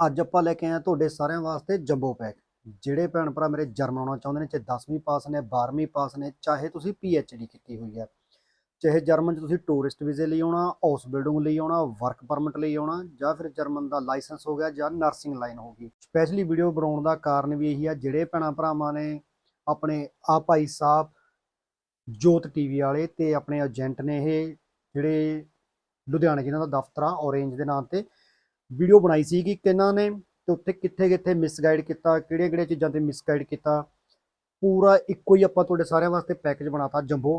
ਅੱਜ ਆਪਾਂ ਲੈ ਕੇ ਆਏ ਹਾਂ ਤੁਹਾਡੇ ਸਾਰਿਆਂ ਵਾਸਤੇ ਜੰਬੋ ਪੈਕ। ਜਿਹੜੇ ਭੈਣ ਭਰਾ ਮੇਰੇ ਜਰਮਨ ਆਉਣਾ ਚਾਹੁੰਦੇ ਨੇ, ਚਾਹੇ 10ਵੀਂ ਪਾਸ ਨੇ 12ਵੀਂ ਪਾਸ ਨੇ, ਚਾਹੇ ਤੁਸੀਂ ਡੀ ਕੀਤੀ ਹੋਈ ਹੈ, ਚਾਹੇ ਜਰਮਨ 'ਚ ਤੁਸੀਂ ਟੂਰਿਸਟ ਵੀਜ਼ੇ ਲਈ ਆਉਣਾ ਹਾਊਸ ਬਿਲਡਿੰਗ ਲਈ ਆਉਣਾ ਵਰਕ ਪਰਮਿਟ ਲਈ ਆਉਣਾ, ਜਾਂ ਫਿਰ ਜਰਮਨ ਦਾ ਲਾਇਸੈਂਸ ਹੋ ਗਿਆ ਜਾਂ ਨਰਸਿੰਗ ਲਾਈਨ ਹੋ ਗਈ। ਸਪੈਸ਼ਲੀ ਵੀਡੀਓ ਬਣਾਉਣ ਦਾ ਕਾਰਨ ਵੀ ਇਹੀ ਆ, ਜਿਹੜੇ ਭੈਣਾਂ ਭਰਾਵਾਂ ਨੇ ਆਪਣੇ ਆ ਭਾਈ ਸਾਹਿਬ ਜੋਤ ਟੀਵੀ ਵਾਲੇ ਤੇ ਆਪਣੇ ਏਜੰਟ ਨੇ ਇਹ, ਜਿਹੜੇ ਲੁਧਿਆਣੇ ਜਿਨ੍ਹਾਂ ਦਾ ਦਫ਼ਤਰ ਆ ਔਰੇਂਜ ਦੇ ਨਾਮ ਤੇ ਵੀਡੀਓ ਬਣਾਈ ਸੀ ਕਿ ਕਿਹਨਾਂ ਨੇ ਤੇ ਉੱਥੇ ਕਿੱਥੇ ਕਿੱਥੇ ਮਿਸਗਾਈਡ ਕੀਤਾ, ਕਿਹੜੀਆਂ ਕਿਹੜੀਆਂ ਚੀਜ਼ਾਂ ਤੇ ਮਿਸਗਾਈਡ ਕੀਤਾ। ਪੂਰਾ ਇੱਕੋ ਹੀ ਆਪਾਂ ਤੁਹਾਡੇ ਸਾਰਿਆਂ ਵਾਸਤੇ ਪੈਕੇਜ ਬਣਾਤਾ ਜੰਬੋ।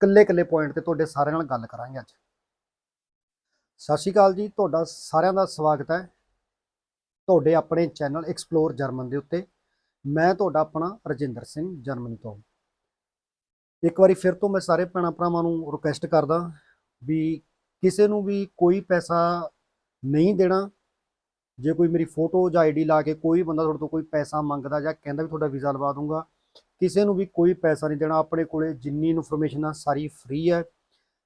ਕੱਲੇ ਕੱਲੇ ਪੁਆਇੰਟ ਤੇ ਤੁਹਾਡੇ ਸਾਰਿਆਂ ਨਾਲ ਗੱਲ ਕਰਾਂਗੇ ਅੱਜ। ਸਤਿ ਸ਼੍ਰੀ ਅਕਾਲ ਜੀ, ਤੁਹਾਡਾ ਸਾਰਿਆਂ ਦਾ ਸਵਾਗਤ ਹੈ ਤੁਹਾਡੇ ਆਪਣੇ ਚੈਨਲ ਐਕਸਪਲੋਰ ਜਰਮਨ ਦੇ ਉੱਤੇ। ਮੈਂ ਤੁਹਾਡਾ ਆਪਣਾ ਰਜਿੰਦਰ ਸਿੰਘ ਜਰਮਨੀ ਤੋਂ। ਇੱਕ ਵਾਰੀ ਫਿਰ ਤੋਂ ਮੈਂ ਸਾਰੇ ਭੈਣਾਂ ਭਰਾਵਾਂ ਨੂੰ ਰਿਕੁਐਸਟ ਕਰਦਾ ਵੀ ਕਿਸੇ ਨੂੰ ਵੀ ਕੋਈ ਪੈਸਾ ਨਹੀਂ ਦੇਣਾ। ਜੇ ਕੋਈ ਮੇਰੀ ਫੋਟੋ ਜਾਂ ਆਈਡੀ ਲਾ ਕੇ ਕੋਈ ਬੰਦਾ ਤੁਹਾਡੇ ਤੋਂ ਕੋਈ ਪੈਸਾ ਮੰਗਦਾ ਜਾਂ ਕਹਿੰਦਾ ਵੀ ਤੁਹਾਡਾ ਵੀਜ਼ਾ ਲਵਾ ਦੂੰਗਾ ਕਿਸੇ ਨੂੰ ਵੀ ਕੋਈ ਪੈਸਾ ਨਹੀਂ ਦੇਣਾ। ਆਪਣੇ ਕੋਲੇ ਜਿੰਨੀ ਇਨਫੋਰਮੇਸ਼ਨ ਆ, ਸਾਰੀ ਫ੍ਰੀ ਹੈ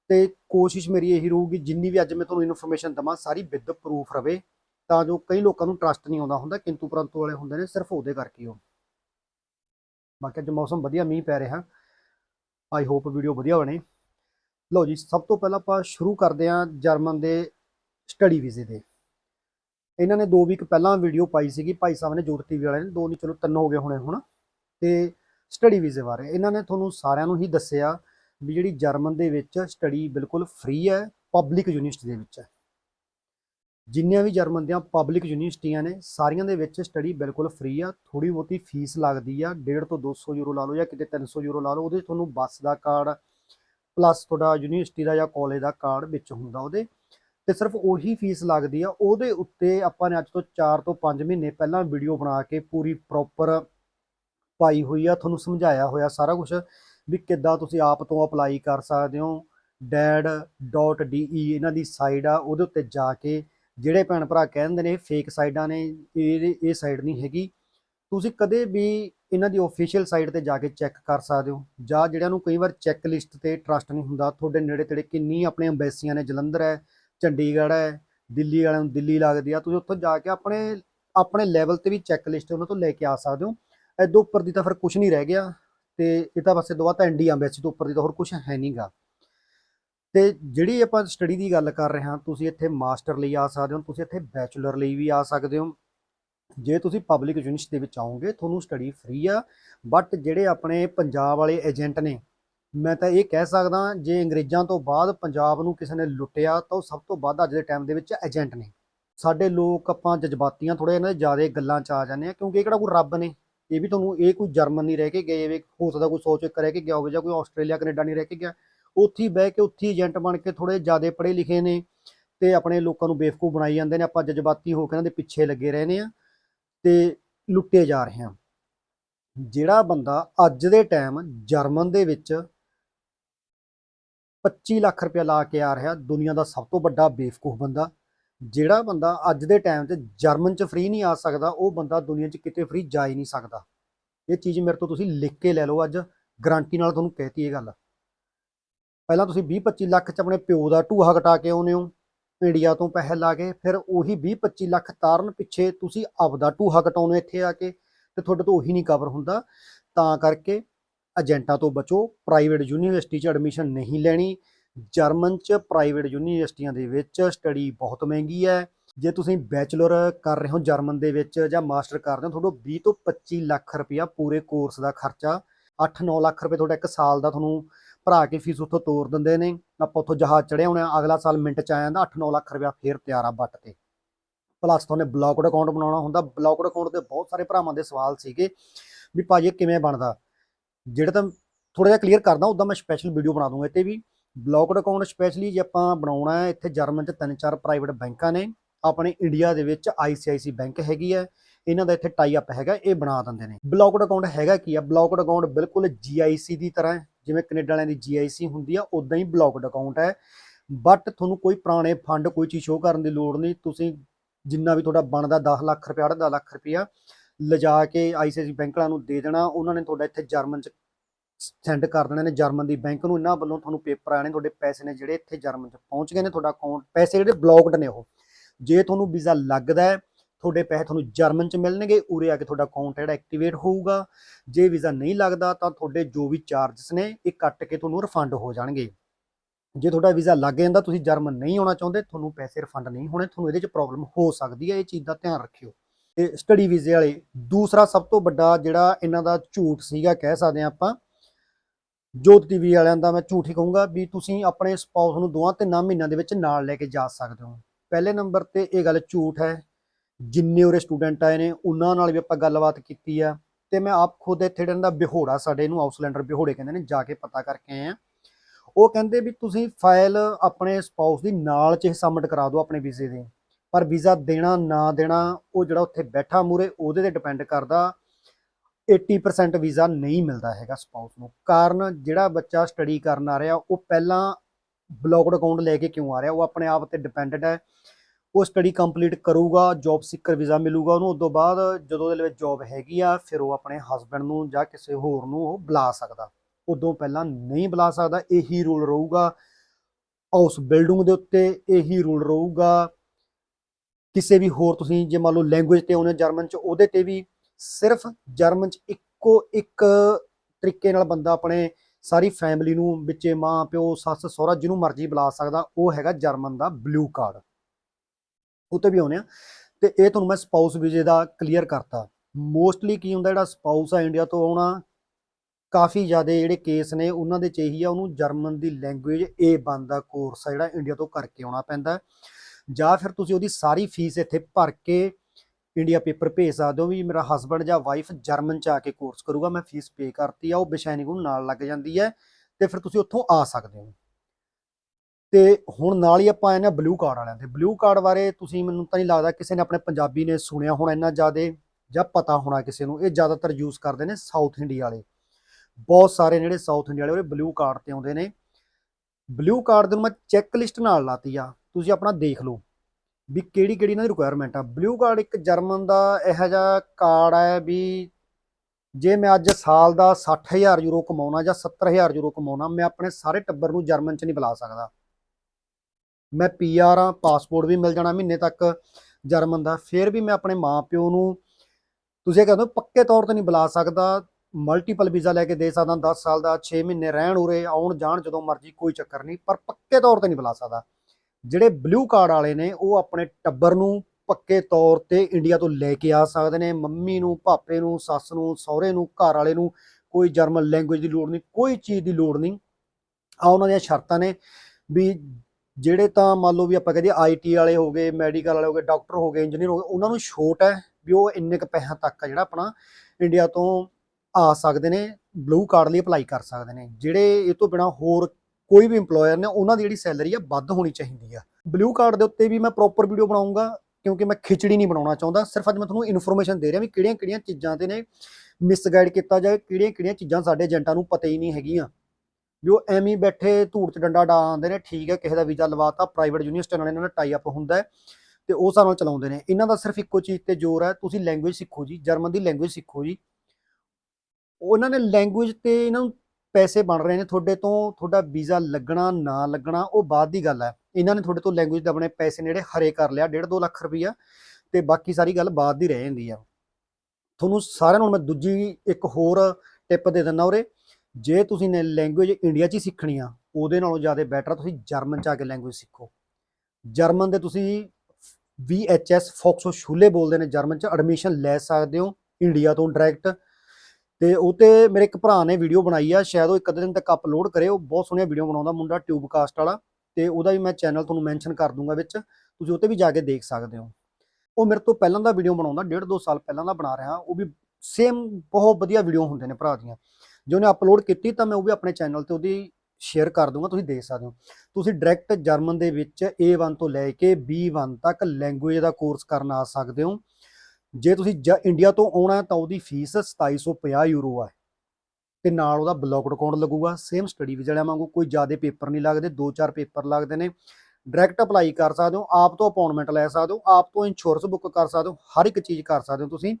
ਤੇ ਕੋਸ਼ਿਸ਼ ਮੇਰੀ ਇਹੀ ਰਹੂਗੀ, ਜਿੰਨੀ ਵੀ ਅੱਜ ਮੈਂ ਤੁਹਾਨੂੰ ਇਨਫੋਰਮੇਸ਼ਨ ਦਵਾਂ, ਸਾਰੀ ਵਿਦ ਪ੍ਰੂਫ ਰਵੇ। ਤਾਂ ਜੋ ਕਈ ਲੋਕਾਂ ਨੂੰ ਟਰਸਟ ਨਹੀਂ ਆਉਂਦਾ ਹੁੰਦਾ, ਕਿੰਤੂ ਪਰੰਤੂ ਵਾਲੇ ਹੁੰਦੇ ਨੇ, ਸਿਰਫ ਉਹਦੇ ਕਰਕੇ ਉਹ। ਬਾਕੀ ਅੱਜ ਮੌਸਮ ਵਧੀਆ, ਮੀਂਹ ਪੈ ਰਿਹਾ। ਆਈ ਹੋਪ ਵੀਡੀਓ ਵਧੀਆ ਬਣੇ। ਲਓ ਜੀ, ਸਭ ਤੋਂ ਪਹਿਲਾਂ ਆਪਾਂ ਸ਼ੁਰੂ ਕਰਦੇ ਹਾਂ ਜਰਮਨ ਦੇ ਸਟੱਡੀ ਵੀਜ਼ੇ ਦੇ ਇਹਨਾਂ ਨੇ 2 ਵੀਕ ਪਹਿਲਾਂ ਵੀਡੀਓ ਪਾਈ ਸੀਗੀ, ਭਾਈ ਸਾਹਿਬ ਨੇ ਜੋਤ ਟੀਵੀ ਵਾਲਿਆਂ ਨੇ, ਦੋ ਨਹੀਂ ਚਲੋ ਤਿੰਨ ਹੋ ਗਏ ਹੋਣੇ ਹੁਣ। ਤੇ ਸਟੱਡੀ ਵੀਜ਼ੇ ਬਾਰੇ ਇਹਨਾਂ ਨੇ ਤੁਹਾਨੂੰ ਸਾਰਿਆਂ ਨੂੰ ਹੀ ਦੱਸਿਆ ਵੀ ਜਿਹੜੀ ਜਰਮਨ ਦੇ ਵਿੱਚ ਸਟੱਡੀ ਬਿਲਕੁਲ ਫ੍ਰੀ ਹੈ ਪਬਲਿਕ ਯੂਨੀਵਰਸਿਟੀ ਦੇ ਵਿੱਚ ਹੈ। ਜਿੰਨੀਆਂ ਵੀ ਜਰਮਨ ਦੀਆਂ ਪਬਲਿਕ ਯੂਨੀਵਰਸਿਟੀਆਂ ਨੇ, ਸਾਰੀਆਂ ਦੇ ਵਿੱਚ ਸਟੱਡੀ ਬਿਲਕੁਲ ਫ੍ਰੀ ਆ ਥੋੜੀ ਬਹੁਤੀ ਫੀਸ ਲੱਗਦੀ ਆ 1.5 ਤੋਂ 200 ਯੂਰੋ ਲਾ ਲਓ ਜਾਂ ਕਿਤੇ 300 ਯੂਰੋ ਲਾ ਲਓ, ਉਹਦੇ ਤੁਹਾਨੂੰ ਬੱਸ ਦਾ ਕਾਰਡ ਪਲੱਸ ਤੁਹਾਡਾ ਯੂਨੀਵਰਸਿਟੀ ਦਾ ਜਾਂ ਕਾਲਜ ਦਾ ਕਾਰਡ ਵਿੱਚ ਹੁੰਦਾ ਉਹਦੇ। ਤੇ ਸਿਰਫ ਉਹੀ ਫੀਸ ਲੱਗਦੀ ਆ। ਉਹਦੇ ਉੱਤੇ ਆਪਾਂ ਨੇ ਅੱਜ ਤੋਂ 4 ਤੋਂ 5 ਮਹੀਨੇ ਪਹਿਲਾਂ ਵੀਡੀਓ ਬਣਾ ਕੇ ਪੂਰੀ ਪ੍ਰੋਪਰ ਪਾਈ ਹੋਈ ਆ। ਤੁਹਾਨੂੰ ਸਮਝਾਇਆ ਹੋਇਆ ਸਾਰਾ ਕੁਝ ਵੀ ਕਿੱਦਾਂ ਤੁਸੀਂ ਆਪ ਤੋਂ ਅਪਲਾਈ ਕਰ ਸਕਦੇ ਹੋ। Dad.de ਇਹਨਾਂ ਦੀ ਸਾਈਟ ਆ। ਉਹਦੇ ਉੱਤੇ ਜਾ ਕੇ ਜਿਹੜੇ ਭੈਣ ਭਰਾ ਕਹਿੰਦੇ ਨੇ ਫੇਕ ਸਾਈਡਾਂ ਨੇ, ਇਹ ਇਹ ਸਾਈਡ ਨਹੀਂ ਹੈਗੀ। ਤੁਸੀਂ ਕਦੇ ਵੀ ਇਹਨਾਂ ਦੀ ਅਫੀਸ਼ੀਅਲ ਸਾਈਟ ਤੇ ਜਾ ਕੇ ਚੈੱਕ ਕਰ ਸਕਦੇ ਹੋ। ਜਾਂ ਜਿਹੜਿਆਂ ਨੂੰ ਕਈ ਵਾਰ ਚੈੱਕ ਲਿਸਟ ਤੇ ਟਰਸਟ ਨਹੀਂ ਹੁੰਦਾ, ਤੁਹਾਡੇ ਨੇੜੇ ਤੇੜੇ ਕਿੰਨੀ ਆਪਣੇ ਐਮਬੈਸੀਆਂ ਨੇ, ਜਲੰਧਰ ਹੈ ਚੰਡੀਗੜ੍ਹ ਹੈ, ਦਿੱਲੀ ਵਾਲਿਆਂ ਨੂੰ ਦਿੱਲੀ ਲੱਗਦੀ ਆ ਤੁਸੀਂ ਉੱਥੋਂ ਜਾ ਕੇ ਆਪਣੇ ਆਪਣੇ ਲੈਵਲ ਤੇ ਵੀ ਚੈੱਕ ਲਿਸਟ ਉਹਨਾਂ ਤੋਂ ਲੈ ਕੇ ਆ ਸਕਦੇ ਹੋ। ਐਦੋਂ ਉੱਪਰ ਦੀ ਤਾਂ ਫਿਰ ਕੁਝ ਨਹੀਂ ਰਹਿ ਗਿਆ ਤੇ ਇਹ ਤਾਂ ਬਸ ਦੁਆ ਤਾਂ ਇੰਡੀਆ ਐਮਬੈਸੀ ਤੋਂ ਉੱਪਰ ਦੀ ਤਾਂ ਹੋਰ ਕੁਝ ਹੈ ਨਹੀਂਗਾ ਤੇ ਜਿਹੜੀ ਆਪਾਂ ਸਟੱਡੀ ਦੀ ਗੱਲ ਕਰ ਰਹੇ ਹਾਂ, ਤੁਸੀਂ ਇੱਥੇ ਮਾਸਟਰ ਲਈ ਆ ਸਕਦੇ ਹੋ, ਤੁਸੀਂ ਇੱਥੇ ਬੈਚਲਰ ਲਈ ਵੀ ਆ ਸਕਦੇ ਹੋ। ਜੇ ਤੁਸੀਂ ਪਬਲਿਕ ਯੂਨੀਵਰਸਿਟੀ ਦੇ ਵਿੱਚ ਆਓਗੇ, ਤੁਹਾਨੂੰ ਸਟੱਡੀ ਫ੍ਰੀ ਆ ਬਟ ਜਿਹੜੇ ਆਪਣੇ ਪੰਜਾਬ ਵਾਲੇ ਏਜੰਟ ਨੇ ਮੈਂ ਤਾਂ ਇਹ ਕਹਿ ਸਕਦਾ ਜੇ ਅੰਗਰੇਜ਼ਾਂ ਤੋਂ ਬਾਅਦ ਪੰਜਾਬ ਨੂੰ ਕਿਸੇ ਨੇ ਲੁੱਟਿਆ, ਤਾਂ ਉਹ ਸਭ ਤੋਂ ਵੱਧ ਅੱਜ ਦੇ ਟਾਈਮ ਦੇ ਵਿੱਚ ਏਜੰਟ ਨੇ। ਸਾਡੇ ਲੋਕ ਆਪਾਂ ਜਜ਼ਬਾਤੀਆਂ ਥੋੜੇ ਇਹਨਾਂ ਦੇ ਜ਼ਿਆਦਾ ਗੱਲਾਂ 'ਚ ਆ ਜਾਂਦੇ ਆ ਕਿਉਂਕਿ ਇਹ ਕਿਹੜਾ ਕੋਈ ਰੱਬ ਨੇ? ਇਹ ਵੀ ਤੁਹਾਨੂੰ, ਇਹ ਕੋਈ ਜਰਮਨ ਨਹੀਂ ਰਹਿ ਕੇ ਗਏ ਵੇ ਹੋ ਸਕਦਾ ਕੋਈ ਸੋਚ ਇੱਕ ਰਹਿ ਕੇ ਗਿਆ ਹੋਵੇ ਜਾਂ ਕੋਈ ਆਸਟ੍ਰੇਲੀਆ, ਕੈਨੇਡਾ ਨਹੀਂ ਰਹਿ ਕੇ ਗਿਆ। ਉੱਥੇ ਬਹਿ ਕੇ ਉੱਥੇ ਏਜੰਟ ਬਣ ਕੇ ਥੋੜੇ ਜ਼ਿਆਦਾ ਪੜ੍ਹੇ ਲਿਖੇ ਨੇ ਤੇ ਆਪਣੇ ਲੋਕਾਂ ਨੂੰ ਬੇਵਕੂਫ ਬਣਾਈ ਜਾਂਦੇ ਨੇ। ਆਪਾਂ ਜਜ਼ਬਾਤੀ ਹੋ ਕੇ ਇਹਨਾਂ ਦੇ ਪਿੱਛੇ ਲੱਗੇ ਰਹਿੰਦੇ ਆ ਤੇ ਲੁੱਟੇ ਜਾ ਰਹੇ ਆ ਜਿਹੜਾ ਬੰਦਾ ਅੱਜ ਦੇ ਟਾਈਮ ਜਰਮਨ ਦੇ ਵਿੱਚ 25 ਲੱਖ ਰੁਪਏ ਲਾ ਕੇ ਆ ਰਿਹਾ ਦੁਨੀਆ ਦਾ ਸਭ ਤੋਂ ਵੱਡਾ ਬੇਵਕੂਫ ਬੰਦਾ। ਜਿਹੜਾ ਬੰਦਾ ਅੱਜ ਦੇ ਟਾਈਮ 'ਚ ਜਰਮਨ 'ਚ ਫ੍ਰੀ ਨਹੀਂ ਆ ਸਕਦਾ, ਉਹ ਬੰਦਾ ਦੁਨੀਆ 'ਚ ਕਿਤੇ ਫ੍ਰੀ ਜਾ ਹੀ ਨਹੀਂ ਸਕਦਾ। ਇਹ ਚੀਜ਼ ਮੇਰੇ ਤੋਂ ਤੁਸੀਂ ਲਿਖ ਕੇ ਲੈ ਲਓ ਅੱਜ, ਗਾਰੰਟੀ ਨਾਲ ਤੁਹਾਨੂੰ ਕਹਿਤੀ ਇਹ ਗੱਲ। ਪਹਿਲਾਂ ਤੁਸੀਂ 20-25 ਲੱਖ 'ਚ ਆਪਣੇ ਪਿਓ ਦਾ ਢੂਹਾ ਕਟਾ ਕੇ ਆਉਨੇ ਹੋ, ਇੰਡੀਆ ਤੋਂ ਪੈਸੇ ਲਾ ਕੇ, ਫਿਰ ਉਹੀ 20-25 ਲੱਖ ਤਾਰਨ ਪਿੱਛੇ ਤੁਸੀਂ ਆਪਦਾ ਢੂਹਾ ਕਟਾਉਣੇ ਇੱਥੇ ਆ ਕੇ, ਤੇ ਤੁਹਾਡੇ ਤੋਂ ਉਹੀ ਨਹੀਂ ਕਵਰ ਹੁੰਦਾ। ਤਾਂ ਕਰਕੇ ਏਜੰਟਾਂ ਤੋਂ ਬਚੋ। ਪ੍ਰਾਈਵੇਟ ਯੂਨੀਵਰਸਿਟੀ 'ਚ ਐਡਮਿਸ਼ਨ ਨਹੀਂ ਲੈਣੀ। ਜਰਮਨ 'ਚ ਪ੍ਰਾਈਵੇਟ ਯੂਨੀਵਰਸਿਟੀਆਂ ਦੇ ਵਿੱਚ ਸਟੱਡੀ ਬਹੁਤ ਮਹਿੰਗੀ ਹੈ। ਜੇ ਤੁਸੀਂ ਬੈਚਲਰ ਕਰ ਰਹੇ ਹੋ ਜਰਮਨ ਦੇ ਵਿੱਚ ਜਾਂ ਮਾਸਟਰ ਕਰ ਰਹੇ ਹੋ ਤੁਹਾਨੂੰ 20 ਤੋਂ 25 ਲੱਖ ਰੁਪਇਆ ਪੂਰੇ ਕੋਰਸ ਦਾ ਖਰਚਾ। 8-9 ਲੱਖ ਰੁਪਏ ਤੁਹਾਡਾ ਇੱਕ ਸਾਲ ਦਾ ਤੁਹਾਨੂੰ ਭਰਾ ਕੇ ਫੀਸ ਉੱਥੋਂ ਤੋਰ ਦਿੰਦੇ ਨੇ। ਆਪਾਂ ਉੱਥੋਂ ਜਹਾਜ਼ ਚੜ੍ਹੇ ਹੋਣਾ, ਅਗਲਾ ਸਾਲ ਮਿੰਟ 'ਚ ਆ ਜਾਂਦਾ 8-9 ਲੱਖ ਰੁਪਇਆ ਫੇਰ ਤਿਆਰ ਆ ਬੱਟ ਤੇ। ਪਲੱਸ ਤੁਹਾਨੂੰ ਬਲੌਕਡ ਅਕਾਊਂਟ ਬਣਾਉਣਾ ਹੁੰਦਾ। ਬਲੌਕਡ ਅਕਾਊਂਟ ਦੇ ਬਹੁਤ ਸਾਰੇ ਭਰਾਵਾਂ ਦੇ ਸਵਾਲ ਸੀਗੇ ਵੀ ਭਾਜੀ ਇਹ ਕਿਵੇਂ ਬਣਦਾ? ਜਿਹੜਾ ਤਾਂ ਥੋੜਾ ਜਿਹਾ ਕਲੀਅਰ ਕਰਦਾ ਉਦਾਂ ਮੈਂ ਸਪੈਸ਼ਲ ਵੀਡੀਓ ਬਣਾ ਦੂੰਗਾ। ਤੇ ਵੀ ਬਲੌਕਡ ਅਕਾਊਂਟ ਸਪੈਸ਼ਲੀ ਜੇ ਆਪਾਂ ਬਣਾਉਣਾ ਹੈ, ਇੱਥੇ ਜਰਮਨ ਚ ਤਿੰਨ ਚਾਰ ਪ੍ਰਾਈਵੇਟ ਬੈਂਕਾਂ ਨੇ, ਆਪਣੇ ਇੰਡੀਆ ਦੇ ਵਿੱਚ ICICI ਬੈਂਕ ਹੈਗੀ ਹੈ, ਇਹਨਾਂ ਦਾ ਇੱਥੇ ਟਾਈ ਅਪ ਹੈਗਾ, ਇਹ ਬਣਾ ਦਿੰਦੇ ਨੇ। ਬਲੌਕਡ ਅਕਾਊਂਟ ਹੈਗਾ ਕੀ ਆ? ਬਲੌਕਡ ਅਕਾਊਂਟ ਬਿਲਕੁਲ GIC ਦੀ ਤਰ੍ਹਾਂ ਹੈ, ਜਿਵੇਂ ਕੈਨੇਡਾ ਵਾਲਿਆਂ ਦੀ GIC ਹੁੰਦੀ ਆ ਉਦਾਂ ਹੀ ਬਲੌਕਡ ਅਕਾਊਂਟ ਹੈ। ਬਟ ਤੁਹਾਨੂੰ ਕੋਈ ਪੁਰਾਣੇ ਫੰਡ ਕੋਈ ਚੀਜ਼ ਸ਼ੋਅ ਕਰਨ ਦੀ ਲੋੜ ਨਹੀਂ, ਤੁਸੀਂ ਜਿੰਨਾ ਵੀ ਤੁਹਾਡਾ ਬਣਦਾ 10 ਲੱਖ ਰੁਪਇਆ 10 ਲੱਖ ਰੁਪਇਆ ਲਿਜਾ ਕੇ ICICI ਬੈਂਕ ਵਾਲਿਆਂ ਨੂੰ ਦੇ ਦੇਣਾ, ਉਹਨਾਂ ਨੇ ਤੁਹਾਡਾ ਇੱਥੇ ਜਰਮਨ ਚ ਸੈਂਡ ਕਰ ਦੇਣਾ ਨੇ, ਜਰਮਨ ਦੀ ਬੈਂਕ ਨੂੰ। ਇਹਨਾਂ ਵੱਲੋਂ ਤੁਹਾਨੂੰ ਪੇਪਰ ਆਣੇ ਤੁਹਾਡੇ ਪੈਸੇ ਨੇ ਜਿਹੜੇ ਇੱਥੇ ਜਰਮਨ ਚ ਪਹੁੰਚ ਗਏ ਨੇ, ਤੁਹਾਡਾ ਅਕਾਊਂਟ ਪੈਸੇ ਜਿਹੜੇ ਬਲੌਕਡ ਨੇ ਉਹ। ਜੇ ਤੁਹਾਨੂੰ ਵੀਜ਼ਾ ਲੱਗਦਾ ਹੈ, ਤੁਹਾਡੇ ਪੈਸੇ ਤੁਹਾਨੂੰ ਜਰਮਨ ਚ ਮਿਲਣਗੇ, ਉਰੇ ਆ ਕੇ ਤੁਹਾਡਾ ਅਕਾਊਂਟ ਜਿਹੜਾ ਐਕਟੀਵੇਟ ਹੋਊਗਾ। ਜੇ ਵੀਜ਼ਾ ਨਹੀਂ ਲੱਗਦਾ, ਤਾਂ ਤੁਹਾਡੇ ਜੋ ਵੀ ਚਾਰजेस ਨੇ, ਇਹ ਕੱਟ ਕੇ ਤੁਹਾਨੂੰ ਰਿਫੰਡ ਹੋ ਜਾਣਗੇ। ਜੇ ਤੁਹਾਡਾ ਵੀਜ਼ਾ ਲੱਗ ਜਾਂਦਾ, ਤੁਸੀਂ ਜਰਮਨ ਨਹੀਂ ਆਉਣਾ ਚਾਹੁੰਦੇ, ਤੁਹਾਨੂੰ ਪੈਸੇ ਰਿਫੰਡ ਨਹੀਂ ਹੋਣੇ, ਤੁਹਾਨੂੰ ਇਹਦੇ ਚ ਪ੍ਰੋਬਲਮ ਹੋ ਸਕਦੀ ਹੈ, ਇਹ ਚੀਜ਼ ਦਾ ਧਿਆਨ ਰੱਖਿਓ। ਤੇ ਸਟੱਡੀ ਵੀਜ਼ੇ ਵਾਲੇ। ਦੂਸਰਾ ਸਭ ਤੋਂ ਵੱਡਾ ਜਿਹੜਾ ਇਹਨਾਂ ਦਾ ਝੂਠ ਸੀਗਾ, ਕਹਿ ਸਕਦੇ ਹਾਂ ਆਪਾਂ। ਜੋਤ ਟੀਵੀ ਵਾਲਿਆਂ ਦਾ ਮੈਂ ਝੂਠ ਹੀ ਕਹੂੰਗਾ ਵੀ ਤੁਸੀਂ ਆਪਣੇ ਸਪਾਊਸ ਨੂੰ ਦੋਹਾਂ ਤਿੰਨਾਂ ਮਹੀਨਿਆਂ ਦੇ ਵਿੱਚ ਨਾਲ ਲੈ ਕੇ ਜਾ ਸਕਦੇ ਹੋ। ਪਹਿਲੇ ਨੰਬਰ ਤੇ ਇਹ ਗੱਲ ਝੂਠ ਹੈ। ਜਿੰਨੇ ਉਰੇ ਸਟੂਡੈਂਟ ਆਏ ਨੇ, ਉਹਨਾਂ ਨਾਲ ਵੀ ਆਪਾਂ ਗੱਲਬਾਤ ਕੀਤੀ ਆ। ਤੇ ਮੈਂ ਆਪ ਖੁਦ ਇੱਥੇ ਜਿਹੜਾ ਦਾ ਬਿਹੋੜਾ, ਸਾਡੇ ਨੂੰ ਆਊਸਲੈਂਡਰ ਬਿਹੋੜੇ ਕਹਿੰਦੇ ਨੇ, ਜਾ ਕੇ ਪਤਾ ਕਰਕੇ ਆਏ ਆ। ਉਹ ਕਹਿੰਦੇ ਵੀ ਤੁਸੀਂ ਫਾਈਲ ਆਪਣੇ ਸਪਾਊਸ ਦੀ ਨਾਲ ਚ ਸਬਮਿਟ ਕਰਾ ਦਿਓ ਆਪਣੇ ਵੀਜ਼ੇ ਦੇ। ਪਰ ਵੀਜ਼ਾ ਦੇਣਾ, ਨਾ ਦੇਣਾ, ਉਹ ਜਿਹੜਾ ਉੱਥੇ ਬੈਠਾ ਮੂਰੇ ਉਹਦੇ ਤੇ ਡਿਪੈਂਡ ਕਰਦਾ 80% ਵੀਜ਼ਾ ਨਹੀਂ ਮਿਲਦਾ ਹੈਗਾ ਸਪਾਊਸ ਨੂੰ। ਕਾਰਨ ਜਿਹੜਾ ਬੱਚਾ ਸਟੱਡੀ ਕਰਨ ਆ ਰਿਹਾ, ਉਹ ਪਹਿਲਾਂ ਬਲੌਕਡ ਅਕਾਊਂਟ ਲੈ ਕੇ ਕਿਉਂ ਆ ਰਿਹਾ? ਉਹ ਆਪਣੇ ਆਪ ਤੇ ਡਿਪੈਂਡੈਂਟ ਹੈ। ਉਹ ਸਟੱਡੀ ਕੰਪਲੀਟ ਕਰੂਗਾ ਜੌਬ ਸਿੱਕਰ ਵੀਜ਼ਾ ਮਿਲੂਗਾ ਉਹਨੂੰ, ਉਦੋਂ ਬਾਅਦ ਜਦੋਂ ਉਹਦੇ ਵਿੱਚ ਜੌਬ ਹੈਗੀ ਆ, ਫਿਰ ਉਹ ਆਪਣੇ ਹਸਬੰਡ ਨੂੰ ਜਾਂ ਕਿਸੇ ਹੋਰ ਨੂੰ ਉਹ ਬੁਲਾ ਸਕਦਾ। ਉਦੋਂ ਪਹਿਲਾਂ ਨਹੀਂ ਬੁਲਾ ਸਕਦਾ, ਇਹੀ ਰੂਲ ਰਹੂਗਾ। ਹਾਊਸ ਬਿਲਡਿੰਗ ਦੇ ਉੱਤੇ ਇਹੀ ਰੂਲ ਰਹੂਗਾ। ਕਿਸੇ ਵੀ ਹੋਰ ਤੁਸੀਂ ਜੇ ਮੰਨ ਲਓ ਲੈਂਗੁਏਜ ਤੇ ਆਉਣੇ ਜਰਮਨ ਚ, ਉਹਦੇ ਤੇ ਵੀ ਸਿਰਫ ਜਰਮਨ ਚ ਇੱਕੋ ਇੱਕ ਤਰੀਕੇ ਨਾਲ ਬੰਦਾ ਆਪਣੇ ਸਾਰੀ ਫੈਮਿਲੀ ਨੂੰ ਵਿੱਚੇ ਮਾਂ, ਪਿਓ, ਸੱਸ, ਸਹੁਰਾ ਜਿਹਨੂੰ ਮਰਜ਼ੀ ਬੁਲਾ ਸਕਦਾ, ਉਹ ਹੈਗਾ ਜਰਮਨ ਦਾ ਬਲੂ ਕਾਰਡ ਉੱਤੇ ਵੀ ਆਉਨੇ ਆ। ਤੇ ਇਹ ਤੁਹਾਨੂੰ ਮੈਂ ਸਪਾਊਸ ਵੀਜ਼ੇ ਦਾ ਕਲੀਅਰ ਕਰਤਾ। ਮੋਸਟਲੀ ਕੀ ਹੁੰਦਾ ਜਿਹੜਾ ਸਪਾਊਸ ਆ ਇੰਡੀਆ ਤੋਂ ਆਉਣਾ, ਕਾਫੀ ਜ਼ਿਆਦਾ ਜਿਹੜੇ ਕੇਸ ਨੇ, ਉਹਨਾਂ ਦੇ ਚ ਇਹੀ ਆ, ਉਹਨੂੰ ਜਰਮਨ ਦੀ ਲੈਂਗੁਏਜ ਏ ਦਾ ਕੋਰਸ ਆ ਜਿਹੜਾ ਇੰਡੀਆ ਤੋਂ ਕਰਕੇ ਆਉਣਾ ਪੈਂਦਾ। ਜਾਂ ਫਿਰ ਤੁਸੀਂ ਉਹਦੀ ਸਾਰੀ ਫੀਸ ਇੱਥੇ ਭਰ ਕੇ ਇੰਡੀਆ ਪੇਪਰ ਭੇਜ ਸਕਦੇ ਹੋ ਵੀ ਮੇਰਾ ਹਸਬੰਡ ਜਾਂ ਵਾਈਫ ਜਰਮਨ ਚ ਆ ਕੇ ਕੋਰਸ ਕਰੂਗਾ, ਮੈਂ ਫੀਸ ਪੇ ਕਰਤੀ ਆ, ਉਹ ਬਿਸ਼ੈਨਿੰਗ ਨੂੰ ਨਾਲ ਲੱਗ ਜਾਂਦੀ ਹੈ ਤੇ ਫਿਰ ਤੁਸੀਂ ਉੱਥੋਂ ਆ ਸਕਦੇ ਹੋ। ਤੇ ਹੁਣ ਨਾਲ ਹੀ ਆਪਾਂ ਆਏ ਨਾ ਬਲੂ ਕਾਰਡ ਵਾਲਿਆਂ ਤੇ ਬਲੂ ਕਾਰਡ ਬਾਰੇ ਤੁਸੀਂ ਮੈਨੂੰ ਤਾਂ ਨਹੀਂ ਲੱਗਦਾ ਕਿਸੇ ਨੇ ਆਪਣੇ ਪੰਜਾਬੀ ਨੇ ਸੁਣਿਆ ਹੋਣਾ ਇੰਨਾ ਜ਼ਿਆਦਾ ਜਾਂ ਪਤਾ ਹੋਣਾ ਕਿਸੇ ਨੂੰ, ਇਹ ਜ਼ਿਆਦਾਤਰ ਯੂਜ਼ ਕਰਦੇ ਨੇ ਸਾਊਥ ਇੰਡੀਆ ਵਾਲੇ। ਬਹੁਤ ਸਾਰੇ ਜਿਹੜੇ ਸਾਊਥ ਇੰਡੀਆ ਵਾਲੇ, ਉਹ ਬਲੂ ਕਾਰਡ ਤੇ ਆਉਂਦੇ ਨੇ। ਬਲੂ ਕਾਰਡ ਦੇ ਨੂੰ ਮੈਂ ਚੈੱਕ ਲਿਸਟ ਨਾਲ ਲਾਤੀ ਆ। ਤੁਸੀਂ ਆਪਣਾ ਦੇਖ ਲਓ ਵੀ ਕਿਹੜੀ ਕਿਹੜੀ ਇਹਨਾਂ ਦੀ ਰਿਕੁਆਇਰਮੈਂਟ ਆ। ਬਲੂ ਕਾਰਡ ਇੱਕ ਜਰਮਨ ਦਾ ਇਹੋ ਜਿਹਾ ਕਾਰਡ ਹੈ ਵੀ ਜੇ ਮੈਂ ਅੱਜ ਸਾਲ ਦਾ 60000 ਯੂਰੋ ਕਮਾਉਣਾ ਜਾਂ 70000 ਯੂਰੋ ਕਮਾਉਣਾ, ਮੈਂ ਆਪਣੇ ਸਾਰੇ ਟੱਬਰ ਨੂੰ ਜਰਮਨ ਚ ਨਹੀਂ ਬੁਲਾ ਸਕਦਾ। ਮੈਂ ਪੀਆਰ ਆ ਪਾਸਪੋਰਟ ਵੀ ਮਿਲ ਜਾਣਾ ਮਹੀਨੇ ਤੱਕ ਜਰਮਨ ਦਾ। ਫਿਰ ਵੀ ਮੈਂ ਆਪਣੇ ਮਾਪਿਓ ਨੂੰ ਤੁਸੀਂ ਇਹ ਕਹਿੰਦੇ ਹੋ ਪੱਕੇ ਤੌਰ ਤੇ ਨਹੀਂ ਬੁਲਾ ਸਕਦਾ। ਮਲਟੀਪਲ ਵੀਜ਼ਾ ਲੈ ਕੇ ਦੇ ਸਕਦਾ 10 ਸਾਲ ਦਾ 6 ਮਹੀਨੇ ਰਹਿਣ ਉਰੇ ਆਉਣ ਜਾਣ ਜਦੋਂ ਮਰਜ਼ੀ, ਕੋਈ ਚੱਕਰ ਨਹੀਂ। ਪਰ ਪੱਕੇ ਤੌਰ ਤੇ ਨਹੀਂ ਬੁਲਾ ਸਕਦਾ। ਜਿਹੜੇ ਬਲੂ ਕਾਰਡ ਵਾਲੇ ਨੇ, ਉਹ ਆਪਣੇ ਟੱਬਰ ਨੂੰ ਪੱਕੇ ਤੌਰ ਤੇ ਇੰਡੀਆ ਤੋਂ ਲੈ ਕੇ ਆ ਸਕਦੇ ਨੇ। ਮੰਮੀ ਨੂੰ ਭਾਪੇ ਨੂੰ, ਸੱਸ ਨੂੰ, ਸਹੁਰੇ ਨੂੰ, ਘਰ ਵਾਲੇ ਨੂੰ ਕੋਈ ਜਰਮਨ ਲੈਂਗੁਏਜ ਦੀ ਲੋੜ ਨਹੀਂ, ਕੋਈ ਚੀਜ਼ ਦੀ ਲੋੜ ਨਹੀਂ। ਆ ਉਹਨਾਂ ਦੀਆਂ ਸ਼ਰਤਾਂ ਨੇ ਵੀ ਜਿਹੜੇ ਤਾਂ ਮੰਨ ਲਓ ਵੀ ਆਪਾਂ ਕਹਦੇ ਆਈਟੀ ਵਾਲੇ ਹੋ ਗਏ ਮੈਡੀਕਲ ਵਾਲੇ ਹੋ ਗਏ ਡਾਕਟਰ ਹੋ ਗਏ ਇੰਜੀਨੀਅਰ ਹੋ ਗਏ, ਉਹਨਾਂ ਨੂੰ ਛੋਟ ਹੈ ਵੀ ਉਹ ਇੰਨੇ ਕੁ ਪੈਸਿਆਂ ਤੱਕ ਜਿਹੜਾ ਆਪਣਾ ਇੰਡੀਆ ਤੋਂ ਆ ਸਕਦੇ ਨੇ ਬਲੂ ਕਾਰਡ ਲਈ ਅਪਲਾਈ ਕਰ ਸਕਦੇ ਨੇ। ਜਿਹੜੇ ਇਹ ਤੋਂ ਬਿਨਾ ਹੋਰ ਕੋਈ ਵੀ EMPLOYER ਨੇ ਉਹਨਾਂ ਦੀ ਜਿਹੜੀ ਸੈਲਰੀ ਆ ਵੱਧ ਹੋਣੀ ਚਾਹੀਦੀ ਆ। ਬਲੂ ਕਾਰਡ ਦੇ ਉੱਤੇ ਵੀ ਮੈਂ ਪ੍ਰੋਪਰ ਵੀਡੀਓ ਬਣਾਉਂਗਾ ਕਿਉਂਕਿ ਮੈਂ ਖਿਚੜੀ ਨਹੀਂ ਬਣਾਉਣਾ ਚਾਹੁੰਦਾ। ਸਿਰਫ ਅੱਜ ਮੈਂ ਤੁਹਾਨੂੰ ਇਨਫੋਰਮੇਸ਼ਨ ਦੇ ਰਿਹਾ ਵੀ ਕਿਹੜੀਆਂ-ਕਿਹੜੀਆਂ ਚੀਜ਼ਾਂ ਤੇ ਨੇ ਮਿਸਗਾਈਡ ਕੀਤਾ ਜਾਏ, ਕਿਹੜੀਆਂ-ਕਿਹੜੀਆਂ ਚੀਜ਼ਾਂ ਸਾਡੇ ਏਜੰਟਾਂ ਨੂੰ ਪਤਾ ਹੀ ਨਹੀਂ ਹੈਗੀਆਂ। ਵੀ ਉਹ ਐਵੇਂ ਬੈਠੇ, ਧੂੜ 'ਚ ਡੰਡਾ ਡਾ ਆਉਂਦੇ ਨੇ, ਠੀਕ ਹੈ, ਕਿਸੇ ਦਾ ਵੀਜ਼ਾ ਲਵਾਤਾ ਪ੍ਰਾਈਵੇਟ ਯੂਨੀਵਰਸਿਟੀ ਨਾਲ ਇਹਨਾਂ ਦਾ ਟਾਈ ਅਪ ਹੁੰਦਾ ਹੈ ਤੇ ਉਹ ਹਿਸਾਬ ਨਾਲ ਚਲਾਉਂਦੇ ਨੇ। ਇਹਨਾਂ ਦਾ ਸਿਰਫ ਇੱਕੋ ਚੀਜ਼ ਤੇ ਜ਼ੋਰ ਹੈ, ਤੁਸੀਂ ਲੈਂਗੁਏਜ ਸਿੱਖੋ ਜੀ ਜਰਮਨ ਦੀ ਲੈਂਗੁਏਜ ਸਿੱਖੋ ਜੀ। ਉਹਨਾਂ ਨੇ ਲੈਂਗੁਏਜ ਤੇ ਇਹਨਾਂ ਨੂੰ ਪੈਸੇ ਬਣ ਰਹੇ ਨੇ, ਤੁਹਾਡੇ ਤੋਂ ਤੁਹਾਡਾ ਵੀਜ਼ਾ ਲੱਗਣਾ, ਨਾ ਲੱਗਣਾ, ਉਹ ਬਾਅਦ ਦੀ ਗੱਲ ਹੈ। ਇਹਨਾਂ ਨੇ ਤੁਹਾਡੇ ਤੋਂ ਲੈਂਗੁਏਜ ਦੇ ਆਪਣੇ ਪੈਸੇ ਨੇੜੇ ਹਰੇ ਕਰ ਲਿਆ 1.5 2 ਲੱਖ ਰੁਪਈਆ, ਤੇ ਬਾਕੀ ਸਾਰੀ ਗੱਲ ਬਾਅਦ ਦੀ ਰਹਿ ਜਾਂਦੀ ਆ। ਤੁਹਾਨੂੰ ਸਾਰਿਆਂ ਨੂੰ ਮੈਂ ਦੂਜੀ ਇੱਕ ਹੋਰ ਟਿਪ ਦੇ ਦਿੰਦਾ ਉਰੇ। ਜੇ ਤੁਸੀਂ ਨੇ ਲੈਂਗੁਏਜ ਇੰਡੀਆ 'ਚ ਹੀ ਸਿੱਖਣੀ ਆ, ਉਹਦੇ ਨਾਲੋਂ ਜ਼ਿਆਦਾ ਬੈਟਰ ਤੁਸੀਂ ਜਰਮਨ 'ਚ ਆ ਕੇ ਲੈਂਗੁਏਜ ਸਿੱਖੋ। ਜਰਮਨ ਦੇ ਤੁਸੀਂ VHS ਫੋਕਸੋ ਸ਼ੂਲੇ ਬੋਲਦੇ ਨੇ ਜਰਮਨ 'ਚ ਐਡਮਿਸ਼ਨ ਲੈ ਸਕਦੇ ਹੋ ਇੰਡੀਆ ਤੋਂ ਡਾਇਰੈਕਟ ਤੇ ਉਹ ਤੇ ਮੇਰੇ ਇੱਕ ਭਰਾ ਨੇ ਵੀਡੀਓ ਬਣਾਈ ਆ, ਸ਼ਾਇਦ ਉਹ ਇੱਕ ਅੱਧੇ ਦਿਨ ਤੱਕ ਅਪਲੋਡ ਕਰੇ, ਉਹ ਬਹੁਤ ਸੋਹਣੀਆਂ ਵੀਡੀਓ ਬਣਾਉਂਦਾ ਮੁੰਡਾ ਟਿਊਬਕਾਸਟ ਵਾਲਾ ਤੇ ਉਹਦਾ ਵੀ ਮੈਂ ਚੈਨਲ ਤੁਹਾਨੂੰ ਮੈਂਸ਼ਨ ਕਰ ਦੂੰਗਾ ਵਿੱਚ, ਤੁਸੀਂ ਉਹ ਤੇ ਵੀ ਜਾ ਕੇ ਦੇਖ ਸਕਦੇ ਹੋ। ਉਹ ਮੇਰੇ ਤੋਂ ਪਹਿਲਾਂ ਦਾ ਵੀਡੀਓ ਬਣਾਉਂਦਾ, ਡੇਢ ਦੋ ਸਾਲ ਪਹਿਲਾਂ ਦਾ ਬਣਾ ਰਿਹਾ, ਉਹ ਵੀ ਸੇਮ ਬਹੁਤ ਵਧੀਆ ਵੀਡੀਓ ਹੁੰਦੇ ਨੇ ਭਰਾ ਦੀਆਂ। ਜੇ ਉਹਨੇ ਅਪਲੋਡ ਕੀਤੀ ਤਾਂ ਮੈਂ ਉਹ ਵੀ ਆਪਣੇ ਚੈਨਲ ਤੇ ਉਹਦੀ ਸ਼ੇਅਰ ਕਰ ਦੂੰਗਾ, ਤੁਸੀਂ ਦੇਖ ਸਕਦੇ ਹੋ। ਤੁਸੀਂ ਡਾਇਰੈਕਟ ਜਰਮਨ ਦੇ ਵਿੱਚ A1 ਤੋਂ ਲੈ ਕੇ B1 ਤੱਕ ਲੈਂਗੁਏਜ ਦਾ ਕੋਰਸ ਕਰਨ ਆ ਸਕਦੇ ਹੋ। ਜੇ ਤੁਸੀਂ ਇੰਡੀਆ ਤੋਂ ਆਉਣਾ ਤਾਂ ਉਹਦੀ ਫੀਸ 2750 ਯੂਰੋ ਹੈ ਤੇ ਨਾਲ ਉਹਦਾ ਬਲੌਕਡ ਅਕਾਊਂਟ ਲੱਗੂਗਾ। ਸੇਮ ਸਟੱਡੀ ਵੀਜ਼ਾ ਵਾਲਿਆਂ ਵਾਂਗੂ, ਕੋਈ ਜ਼ਿਆਦਾ ਪੇਪਰ ਨਹੀਂ ਲੱਗਦੇ, ਦੋ ਚਾਰ ਪੇਪਰ ਲੱਗਦੇ ਨੇ। ਡਾਇਰੈਕਟ ਅਪਲਾਈ ਕਰ ਸਕਦੇ ਹੋ, ਆਪ ਤੋਂ ਅਪਾਇੰਟਮੈਂਟ ਲੈ ਸਕਦੇ ਹੋ, ਆਪ ਤੋਂ ਇੰਸ਼ੋਰੈਂਸ ਬੁੱਕ ਕਰ ਸਕਦੇ ਹੋ, ਹਰ ਇੱਕ ਚੀਜ਼ ਕਰ ਸਕਦੇ ਹੋ ਤੁਸੀਂ।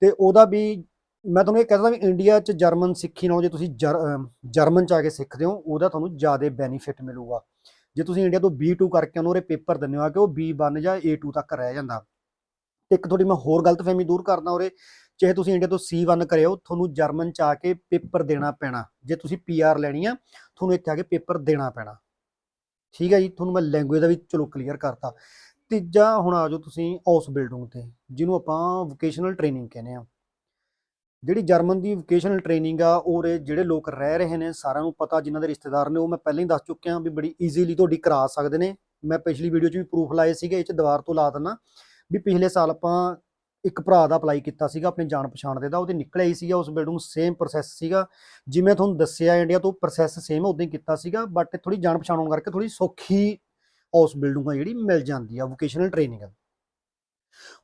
ਤੇ ਉਹਦਾ ਵੀ, ਮੈਂ ਤੁਹਾਨੂੰ ਇਹ ਕਹਿੰਦਾ ਵੀ ਇੰਡੀਆ 'ਚ ਜਰਮਨ ਸਿੱਖੀ ਨਾਲੋਂ ਜੇ ਤੁਸੀਂ ਜਰ- ਜਰਮਨ 'ਚ ਆ ਕੇ ਸਿੱਖਦੇ ਹੋ, ਉਹਦਾ ਤੁਹਾਨੂੰ ਜ਼ਿਆਦਾ ਬੈਨੀਫਿਟ ਮਿਲੂਗਾ। ਜੇ ਤੁਸੀਂ ਇੰਡੀਆ ਤੋਂ B2 ਕਰਕੇ ਉਹਨੂੰ ਉਹਦੇ ਪੇਪਰ ਦਿੰਦੇ ਹੋ ਆ ਕਿ, ਉਹ B1 ਜਾਂ A2 ਤੱਕ ਰਹਿ ਜਾਂਦਾ। ਇੱਕ ਤੁਹਾਡੀ ਮੈਂ ਹੋਰ ਗਲਤਫਹਿਮੀ ਦੂਰ ਕਰਦਾ ਉਰੇ, ਚਾਹੇ ਤੁਸੀਂ ਇੰਡੀਆ ਤੋਂ C1 ਕਰਿਓ, ਤੁਹਾਨੂੰ ਜਰਮਨ ਚ ਆ ਕੇ ਪੇਪਰ ਦੇਣਾ ਪੈਣਾ। ਜੇ ਤੁਸੀਂ PR ਲੈਣੀ ਆ, ਤੁਹਾਨੂੰ ਇੱਥੇ ਆ ਕੇ ਪੇਪਰ ਦੇਣਾ ਪੈਣਾ। ਠੀਕ ਹੈ ਜੀ, ਤੁਹਾਨੂੰ ਮੈਂ ਲੈਂਗੁਏਜ ਦਾ ਵੀ ਚਲੋ ਕਲੀਅਰ ਕਰਤਾ। ਤੀਜਾ ਹੁਣ ਆ ਜਾਓ ਤੁਸੀਂ ਉਸ ਬਿਲਡਿੰਗ ਤੇ, ਜਿਹਨੂੰ ਆਪਾਂ ਵੋਕੇਸ਼ਨਲ ਟ੍ਰੇਨਿੰਗ ਕਹਿੰਦੇ ਆ। ਜਿਹੜੀ ਜਰਮਨ ਦੀ ਵੋਕੇਸ਼ਨਲ ਟ੍ਰੇਨਿੰਗ ਆ ਉਹ ਜਿਹੜੇ ਲੋਕ ਰਹਿ ਰਹੇ ਨੇ, ਸਾਰਿਆਂ ਨੂੰ ਪਤਾ, ਜਿਨ੍ਹਾਂ ਦੇ ਰਿਸ਼ਤੇਦਾਰ ਨੇ, ਉਹ ਮੈਂ ਪਹਿਲਾਂ ਹੀ ਦੱਸ ਚੁੱਕਿਆ ਵੀ ਬੜੀ ਈਜ਼ੀਲੀ ਤੁਹਾਡੀ ਕਰਾ ਸਕਦੇ ਨੇ। ਮੈਂ ਪਿਛਲੀ ਵੀਡੀਓ 'ਚ ਵੀ ਪ੍ਰੂਫ ਲਾਏ ਸੀਗੇ, ਇਹ 'ਚ ਦੀਵਾਰ ਤੋਂ ਲਾ ਦਿੰਦਾ। ਵੀ ਪਿਛਲੇ ਸਾਲ ਆਪਾਂ ਇੱਕ ਭਰਾ ਦਾ ਅਪਲਾਈ ਕੀਤਾ ਸੀਗਾ, ਆਪਣੀ ਜਾਣ ਪਛਾਣ ਦੇ ਦਾ, ਉਹਦੇ ਨਿਕਲਿਆ ਹੀ ਸੀਗਾ, ਉਸ ਬਿਲਡਿੰਗ ਸੇਮ ਪ੍ਰੋਸੈਸ ਸੀਗਾ। ਜਿਵੇਂ ਤੁਹਾਨੂੰ ਦੱਸਿਆ ਇੰਡੀਆ ਤੋਂ ਪ੍ਰੋਸੈਸ ਸੇਮ ਉਦਾਂ ਹੀ ਕੀਤਾ ਸੀਗਾ ਬਟ ਥੋੜੀ ਜਾਣ ਪਛਾਣ ਹੋਣ ਕਰਕੇ ਥੋੜੀ ਸੌਖੀ ਉਸ ਬਿਲਡਿੰਗ ਆ ਜਿਹੜੀ ਮਿਲ ਜਾਂਦੀ ਆ ਵੋਕੇਸ਼ਨਲ ਟ੍ਰੇਨਿੰਗ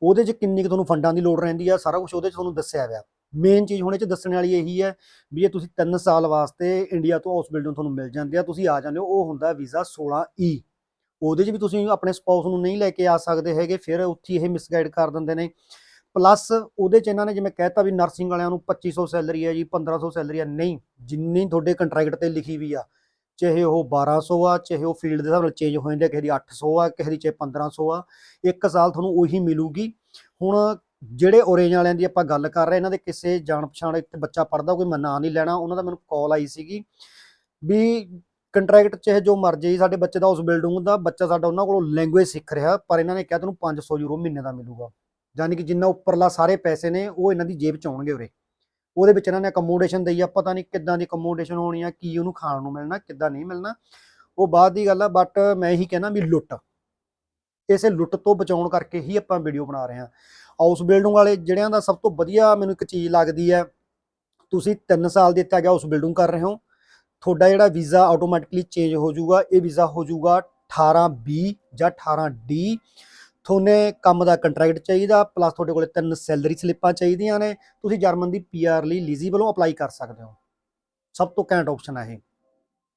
ਉਹਦੇ 'ਚ ਕਿੰਨੀ ਕੁ ਤੁਹਾਨੂੰ ਫੰਡਾਂ ਦੀ ਲੋੜ ਰਹਿੰਦੀ ਆ, ਸਾਰਾ ਕੁਝ ਉਹਦੇ 'ਚ ਤੁਹਾਨੂੰ ਦੱਸਿਆ ਹੋਇਆ। ਮੇਨ ਚੀਜ਼ ਹੁਣ ਇਹ 'ਚ ਦੱਸਣ ਵਾਲੀ ਇਹੀ ਹੈ ਵੀ ਇਹ ਤੁਸੀਂ 3 ਸਾਲ ਵਾਸਤੇ ਇੰਡੀਆ ਤੋਂ ਉਸ ਬਿਲਡਿੰਗ ਤੁਹਾਨੂੰ ਮਿਲ ਜਾਂਦੀ ਆ, ਤੁਸੀਂ ਆ ਜਾਂਦੇ ਹੋ, ਉਹ ਹੁੰਦਾ ਵੀਜ਼ਾ 16E ਉਹਦੇ 'ਚ ਵੀ ਤੁਸੀਂ ਆਪਣੇ ਸਪਾਊਸ ਨੂੰ ਨਹੀਂ ਲੈ ਕੇ ਆ ਸਕਦੇ ਹੈਗੇ, ਫਿਰ ਉੱਥੇ ਇਹ ਮਿਸਗਾਈਡ ਕਰ ਦਿੰਦੇ ਨੇ। ਪਲੱਸ ਉਹਦੇ 'ਚ ਇਹਨਾਂ ਨੇ ਜਿਵੇਂ ਕਹਿਤਾ ਵੀ ਨਰਸਿੰਗ ਵਾਲਿਆਂ ਨੂੰ 2500 ਸੈਲਰੀ ਹੈ ਜੀ 1500 ਸੈਲਰੀ ਹੈ ਨਹੀਂ, ਜਿੰਨੀ ਤੁਹਾਡੇ ਕੰਟਰੈਕਟ ਤੇ ਲਿਖੀ ਵੀ ਆ, ਚਾਹੇ ਉਹ 1200 ਆ, ਚਾਹੇ ਉਹ ਫੀਲਡ ਦੇ ਹਿਸਾਬ ਨਾਲ ਚੇਂਜ ਹੋ ਜਾਂਦੇ ਕਿਸੇ ਦੀ 800 ਆ, ਕਿਸੇ ਦੀ ਚਾਹੇ 1500 ਆ, ਇੱਕ ਸਾਲ ਤੁਹਾਨੂੰ ਉਹੀ ਮਿਲੂਗੀ। ਹੁਣ ਜਿਹੜੇ ਓਰੇਂਜ ਵਾਲਿਆਂ ਦੀ ਆਪਾਂ ਗੱਲ ਕਰ ਰਹੇ ਇਹਨਾਂ ਦੇ ਕਿਸੇ ਜਾਣ ਪਛਾਣ ਇੱਥੇ ਬੱਚਾ ਪੜਦਾ ਕੋਈ ਮੈਂ ਨਾਂ ਨਹੀਂ ਲੈਣਾ, ਉਹਨਾਂ ਦਾ ਮੈਨੂੰ ਕਾਲ ਆਈ ਸੀਗੀ ਵੀ ਕੰਟਰੈਕਟ ਚਾਹੇ ਜੋ ਮਰਜ਼ੀ ਸਾਡੇ ਬੱਚੇ ਦਾ ਉਸ ਬਿਲਡਿੰਗ ਦਾ, ਬੱਚਾ ਸਾਡਾ ਉਹਨਾਂ ਕੋਲੋਂ ਲੈਂਗੁਏਜ ਸਿੱਖ ਰਿਹਾ, ਪਰ ਇਹਨਾਂ ਨੇ ਕਿਹਾ ਤੈਨੂੰ 500 ਯੂਰੋ ਮਹੀਨੇ ਦਾ ਮਿਲੂਗਾ। ਯਾਨੀ ਕਿ ਜਿੰਨਾ ਉੱਪਰਲਾ ਸਾਰੇ ਪੈਸੇ ਨੇ, ਉਹ ਇਹਨਾਂ ਦੀ ਜੇਬ ਚ ਆਉਣਗੇ ਉਰੇ। ਉਹਦੇ ਵਿੱਚ ਇਹਨਾਂ ਨੇ ਅਕਮੋਡੇਸ਼ਨ ਦਈ ਆ ਪਤਾ ਨਹੀਂ ਕਿੱਦਾਂ ਦੀ ਅਕਮੋਡੇਸ਼ਨ ਹੋਣੀ ਆ, ਕੀ ਉਹਨੂੰ ਖਾਣ ਨੂੰ ਮਿਲਣਾ, ਕਿੱਦਾਂ ਨਹੀਂ ਮਿਲਣਾ। ਉਹ ਬਾਅਦ ਦੀ ਗੱਲ ਆ ਬਟ ਮੈਂ ਇਹੀ ਕਹਿਣਾ ਵੀ ਲੁੱਟ। ਇਸੇ ਲੁੱਟ ਤੋਂ ਬਚਾਉਣ ਕਰਕੇ ਹੀ ਆਪਾਂ ਵੀਡੀਓ ਬਣਾ ਰਹੇ ਹਾਂ ਹਾਊਸ ਬਿਲਡਿੰਗ ਵਾਲੇ ਜਿਹੜਿਆਂ ਦਾ ਸਭ ਤੋਂ ਵਧੀਆ ਮੈਨੂੰ ਇੱਕ ਚੀਜ਼ ਲੱਗਦੀ ਹੈ, ਤੁਸੀਂ 3 ਸਾਲ ਦੇ ਇੱਥੇ ਗਿਆ ਹਾਊਸ ਬਿਲਡਿੰਗ ਕਰ ਰਹੇ ਹੋ। ਤੁਹਾਡਾ ਜਿਹੜਾ ਵੀਜ਼ਾ ਆਟੋਮੈਟਿਕਲੀ ਚੇਂਜ ਹੋ ਜਾਊਗਾ, ਇਹ ਵੀਜ਼ਾ ਹੋ ਜਾਊਗਾ 18B ਜਾਂ 18D ਤੁਹਾਨੂੰ ਕੰਮ ਦਾ ਕੰਟਰੈਕਟ ਚਾਹੀਦਾ ਪਲੱਸ ਤੁਹਾਡੇ ਕੋਲੇ ਤਿੰਨ ਸੈਲਰੀ ਸਲਿੱਪਾਂ ਚਾਹੀਦੀਆਂ ਨੇ। ਤੁਸੀਂ ਜਰਮਨ ਦੀ ਪੀਆਰ ਲਈ ਲੀਜ਼ੀ ਵੱਲੋਂ ਅਪਲਾਈ ਕਰ ਸਕਦੇ ਹੋ। ਸਭ ਤੋਂ ਘੈਂਟ ਆਪਸ਼ਨ ਹੈ ਇਹ।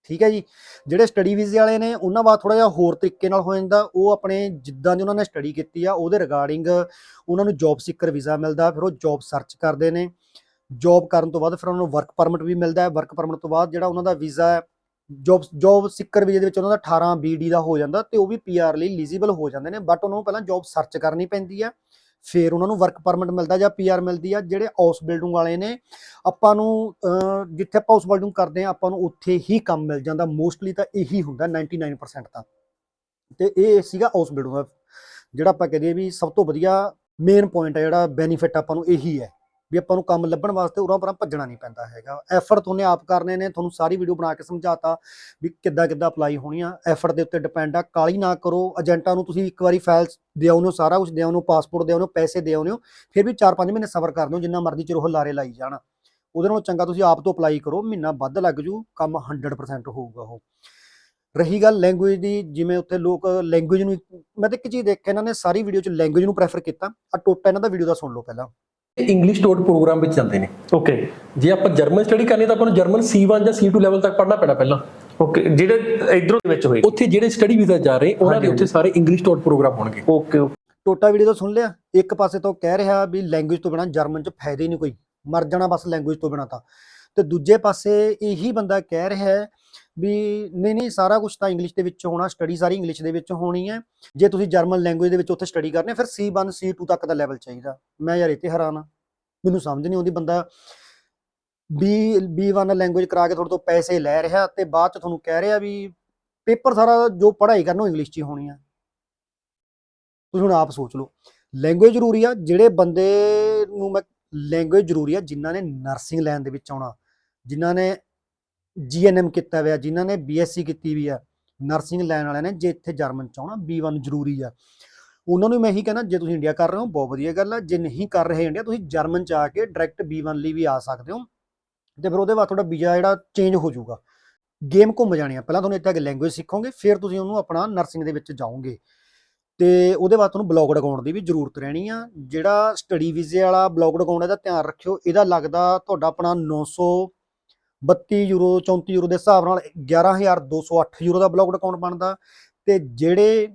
ਠੀਕ ਹੈ ਜੀ? ਜਿਹੜੇ ਸਟੱਡੀ ਵੀਜ਼ੇ ਵਾਲੇ ਨੇ, ਉਹਨਾਂ ਬਾਅਦ ਥੋੜਾ ਜਿਹਾ ਹੋਰ ਤਰੀਕੇ ਨਾਲ ਹੋ ਜਾਂਦਾ। ਉਹ ਆਪਣੇ ਜਿੱਦਾਂ ਦੀ ਉਹਨਾਂ ਨੇ ਸਟੱਡੀ ਕੀਤੀ ਆ, ਉਹਦੇ ਰਿਗਾਰਡਿੰਗ ਉਹਨਾਂ ਨੂੰ ਜੌਬ ਸਿੱਕਰ ਵੀਜ਼ਾ ਮਿਲਦਾ, ਫਿਰ ਉਹ ਜੌਬ ਸਰਚ ਕਰਦੇ ਨੇ। ਜੌਬ ਕਰਨ ਤੋਂ ਬਾਅਦ ਫਿਰ ਉਹਨਾਂ ਨੂੰ ਵਰਕ ਪਰਮਿਟ ਵੀ ਮਿਲਦਾ ਹੈ। ਵਰਕ ਪਰਮਿਟ ਤੋਂ ਬਾਅਦ ਜਿਹੜਾ ਉਹਨਾਂ ਦਾ ਵੀਜ਼ਾ ਹੈ ਜੌਬ ਜੌਬ ਸਿੱਕਰ ਵੀਜ਼ੇ ਦੇ ਵਿੱਚ ਉਹਨਾਂ ਦਾ 18 BD ਦਾ ਹੋ ਜਾਂਦਾ ਤੇ ਉਹ ਵੀ PR ਲਈ ਐਲੀਜੀਬਲ ਹੋ ਜਾਂਦੇ ਨੇ ਬਟ ਉਹਨਾਂ ਨੂੰ ਪਹਿਲਾਂ ਜੌਬ ਸਰਚ ਕਰਨੀ ਪੈਂਦੀ ਹੈ। ਫਿਰ ਉਹਨਾਂ ਨੂੰ ਵਰਕ ਪਰਮਿਟ ਮਿਲਦਾ ਜਾਂ PR ਮਿਲਦੀ ਆ ਜਿਹੜੇ ਹਾਊਸ ਬਿਲਡਿੰਗ ਵਾਲੇ ਨੇ, ਆਪਾਂ ਨੂੰ ਜਿੱਥੇ ਆਪਾਂ ਹਾਊਸ ਬਿਲਡਿੰਗ ਕਰਦੇ ਆ ਆਪਾਂ ਨੂੰ ਉੱਥੇ ਹੀ ਕੰਮ ਮਿਲ ਜਾਂਦਾ। ਮੋਸਟਲੀ ਤਾਂ ਇਹੀ ਹੁੰਦਾ 99% ਤਾਂ। ਤੇ ਇਹ ਸੀਗਾ ਹਾਊਸ ਬਿਲਡਿੰਗ ਦਾ, ਜਿਹੜਾ ਆਪਾਂ ਕਹਦੇ ਵੀ ਸਭ ਤੋਂ ਵਧੀਆ ਮੇਨ ਪੁਆਇੰਟ ਹੈ ਜਿਹੜਾ ਬੈਨੀਫਿਟ ਆਪਾਂ ਨੂੰ ਇਹੀ ਹੈ। ਵੀ ਆਪਾਂ ਨੂੰ ਕੰਮ ਲੱਭਣ ਵਾਸਤੇ ਉਰਾਂ ਪਰਾਂ ਭੱਜਣਾ ਨਹੀਂ ਪੈਂਦਾ ਹੈਗਾ। ਐਫਰਟ ਤੁਹਾਨੂੰ ਆਪ ਕਰਨੇ ਨੇ, ਤੁਹਾਨੂੰ ਸਾਰੀ ਵੀਡੀਓ ਬਣਾ ਕੇ ਸਮਝਾਤਾ ਵੀ ਕਿੱਦਾਂ ਕਿੱਦਾਂ ਅਪਲਾਈ ਹੋਣੀ ਆ। ਐਫਰਟ ਦੇ ਉੱਤੇ ਡਿਪੈਂਡ ਆ ਕਾਲੀ ਨਾ ਕਰੋ ਏਜੰਟਾਂ ਨੂੰ ਤੁਸੀਂ ਇੱਕ ਵਾਰੀ ਫਾਈਲਸ ਦਿਓ ਨੂੰ, ਸਾਰਾ ਕੁਝ ਦਿਓ ਨੂੰ ਪਾਸਪੋਰਟ ਦਿਓ ਨੂੰ, ਪੈਸੇ ਦਿਓ ਨੂੰ, ਫਿਰ ਵੀ 4-5 ਮਹੀਨੇ ਸਬਰ ਕਰ ਦਿਓ ਜਿੰਨਾ ਮਰਜ਼ੀ ਚਿਰ ਉਹ ਲਾਰੇ ਲਾਈ ਜਾਣ। ਉਹਦੇ ਨਾਲੋਂ ਚੰਗਾ ਤੁਸੀਂ ਆਪ ਤੋਂ ਅਪਲਾਈ ਕਰੋ, ਮਹੀਨਾ ਵੱਧ ਲੱਗ ਜੂ, ਕੰਮ 100% ਹੋਊਗਾ ਉਹ। ਰਹੀ ਗੱਲ ਲੈਂਗੁਏਜ ਦੀ, ਜਿਵੇਂ ਉੱਥੇ ਲੋਕ ਲੈਂਗੁਏਜ ਨੂੰ ਮੈਂ ਤਾਂ ਇੱਕ ਚੀਜ਼ ਦੇਖਿਆ, ਇਹਨਾਂ ਨੇ ਸਾਰੀ ਵੀਡੀਓ 'ਚ ਲੈਂਗੁਏਜ ਨੂੰ ਪ੍ਰੈਫਰ ਕੀਤਾ। ਆ ਟੋਟਾ ਇਹਨਾਂ ਦਾ ਵੀਡੀਓ ਦਾ ਸੁਣ ਲਓ ਪਹਿਲਾਂ। ਇੰਗਲਿਸ਼ ਟੋਟ ਪ੍ਰੋਗਰਾਮ ਵਿੱਚ ਜਾਂਦੇ ਨੇ। ਓਕੇ ਜੇ ਆਪਾਂ ਜਰਮਨ ਸਟੱਡੀ ਕਰਨੀ ਤਾਂ ਆਪਾਂ ਨੂੰ ਜਰਮਨ C1 ਜਾਂ C2 ਲੈਵਲ ਤੱਕ ਪੜ੍ਹਨਾ ਪੈਣਾ ਪਹਿਲਾਂ। ਓਕੇ ਜਿਹੜੇ ਇਧਰੋਂ ਦੇ ਵਿੱਚ ਹੋਏ। ਉੱਥੇ ਜਿਹੜੇ ਸਟੱਡੀ ਵੀਜ਼ਾ ਜਾ ਰਹੇ ਉਹਨਾਂ ਦੇ ਉੱਥੇ ਸਾਰੇ ਇੰਗਲਿਸ਼ ਟੋਟ ਪ੍ਰੋਗਰਾਮ ਹੋਣਗੇ। ਓਕੇ ਟੋਟਾ ਵੀਡੀਓ ਤਾਂ ਸੁਣ ਲਿਆ। ਇੱਕ ਪਾਸੇ ਤੋਂ ਕਹਿ ਰਿਹਾ ਵੀ ਲੈਂਗੁਏਜ ਤੋਂ ਬਿਨਾ ਜਰਮਨ 'ਚ ਫਾਇਦਾ ਹੀ ਨਹੀਂ ਕੋਈ। ਮਰ ਜਾਣਾ ਬਸ ਲੈਂਗੁਏਜ ਤੋਂ ਬਿਨਾ ਤਾਂ। ਤੇ ਦੂਜੇ ਪਾਸੇ ਇਹੀ ਬੰਦਾ ਕਹਿ ਰਿਹਾ ਹੈ ਵੀ ਨਹੀਂ ਨਹੀਂ, ਸਾਰਾ ਕੁਝ ਤਾਂ ਇੰਗਲਿਸ਼ ਦੇ ਵਿੱਚ ਹੋਣਾ ਸਟੱਡੀ ਸਾਰੀ ਇੰਗਲਿਸ਼ ਦੇ ਵਿੱਚ ਹੋਣੀ ਹੈ। ਜੇ ਤੁਸੀਂ ਜਰਮਨ ਲੈਂਗੁਏਜ ਦੇ ਵਿੱਚ ਉੱਥੇ ਸਟੱਡੀ ਕਰਨੀ ਹੈ, ਫਿਰ C1 C2 ਤੱਕ ਦਾ ਲੈਵਲ ਚਾਹੀਦਾ। ਮੈਂ ਯਾਰ ਇੱਥੇ ਤੇ ਹੈਰਾਨ ਆ ਮੈਨੂੰ ਸਮਝ ਨਹੀਂ ਆਉਂਦੀ ਬੰਦਾ B B1 ਲੈਂਗੁਏਜ ਕਰਾ ਕੇ ਤੁਹਾਡੇ ਤੋਂ ਪੈਸੇ ਲੈ ਰਿਹਾ ਤੇ ਬਾਅਦ ਚ ਤੁਹਾਨੂੰ ਕਹਿ ਰਿਹਾ ਵੀ ਪੇਪਰ ਸਾਰਾ ਜੋ ਪੜ੍ਹਾਈ ਕਰਨਾ ਉਹ ਇੰਗਲਿਸ਼ 'ਚ ਹੀ ਹੋਣੀ ਆ ਤੁਸੀਂ ਹੁਣ ਆਪ ਸੋਚ ਲਓ। ਲੈਂਗੁਏਜ ਜ਼ਰੂਰੀ ਆ, ਜਿਹੜੇ ਬੰਦੇ ਨੂੰ ਮੈਂ ਲੈਂਗੁਏਜ ਜ਼ਰੂਰੀ ਆ, ਜਿਨ੍ਹਾਂ ਨੇ ਨਰਸਿੰਗ ਲਾਈਨ ਦੇ ਵਿੱਚ ਆਉਣਾ। ਜਿਨ੍ਹਾਂ ਨੇ ਜੀਐਨਐਮ ਕੀਤਾ ਹੋਇਆ, ਜਿਨ੍ਹਾਂ ਨੇ ਬੀਐਸਸੀ ਕੀਤੀ ਵੀ ਆ ਨਰਸਿੰਗ ਲੈਣ ਵਾਲਿਆਂ ਨੇ, ਜੇ ਇੱਥੇ ਜਰਮਨ ਚ ਆਉਣਾ B1 ਜ਼ਰੂਰੀ ਆ। ਉਹਨਾਂ ਨੂੰ ਮੈਂ ਇਹੀ ਕਹਿੰਦਾ ਜੇ ਤੁਸੀਂ ਇੰਡੀਆ ਕਰ ਰਹੇ ਹੋ, ਬਹੁਤ ਵਧੀਆ ਗੱਲ ਆ। ਜੇ ਨਹੀਂ ਕਰ ਰਹੇ ਇੰਡੀਆ ਤੁਸੀਂ ਜਰਮਨ ਚ ਆ ਕੇ ਡਾਇਰੈਕਟ B1 ਲਈ ਵੀ ਆ ਸਕਦੇ ਹੋ। ਤੇ ਫਿਰ ਉਹਦੇ ਬਾਅਦ ਤੁਹਾਡਾ ਵੀਜ਼ਾ ਜਿਹੜਾ ਚੇਂਜ ਹੋ ਜਾਊਗਾ। ਗੇਮ ਘੁੰਮ ਜਾਣੀ ਆ। ਪਹਿਲਾਂ ਤੁਹਾਨੂੰ ਇੱਥੇ ਆ ਕੇ ਲੈਂਗੁਏਜ ਸਿੱਖੋਗੇ, ਫਿਰ ਤੁਸੀਂ ਉਹਨੂੰ ਆਪਣਾ ਨਰਸਿੰਗ ਦੇ ਵਿੱਚ ਜਾਓਗੇ। ਤੇ ਉਹਦੇ ਬਾਅਦ ਤੁਹਾਨੂੰ ਬਲੌਗਡ ਅਕਾਊਂਟ ਦੀ ਵੀ ਜ਼ਰੂਰਤ ਰਹਿਣੀ ਆ। ਜਿਹੜਾ ਸਟੱਡੀ ਵੀਜ਼ੇ ਵਾਲਾ ਬਲੌਗਡ ਅਕਾਊਂਟ ਦਾ ਧਿਆਨ ਰੱਖਿਓ, ਇਹਦਾ ਲੱਗਦਾ ਤੁਹਾਡਾ ਆਪਣਾ 932 ਯੂਰੋ 34 ਯੂਰੋ ਦੇ ਹਿਸਾਬ ਨਾਲ 11208 ਯੂਰੋ ਦਾ ਬਲੌਗਡ ਅਕਾਊਂਟ ਬਣਦਾ ਤੇ ਜਿਹੜੇ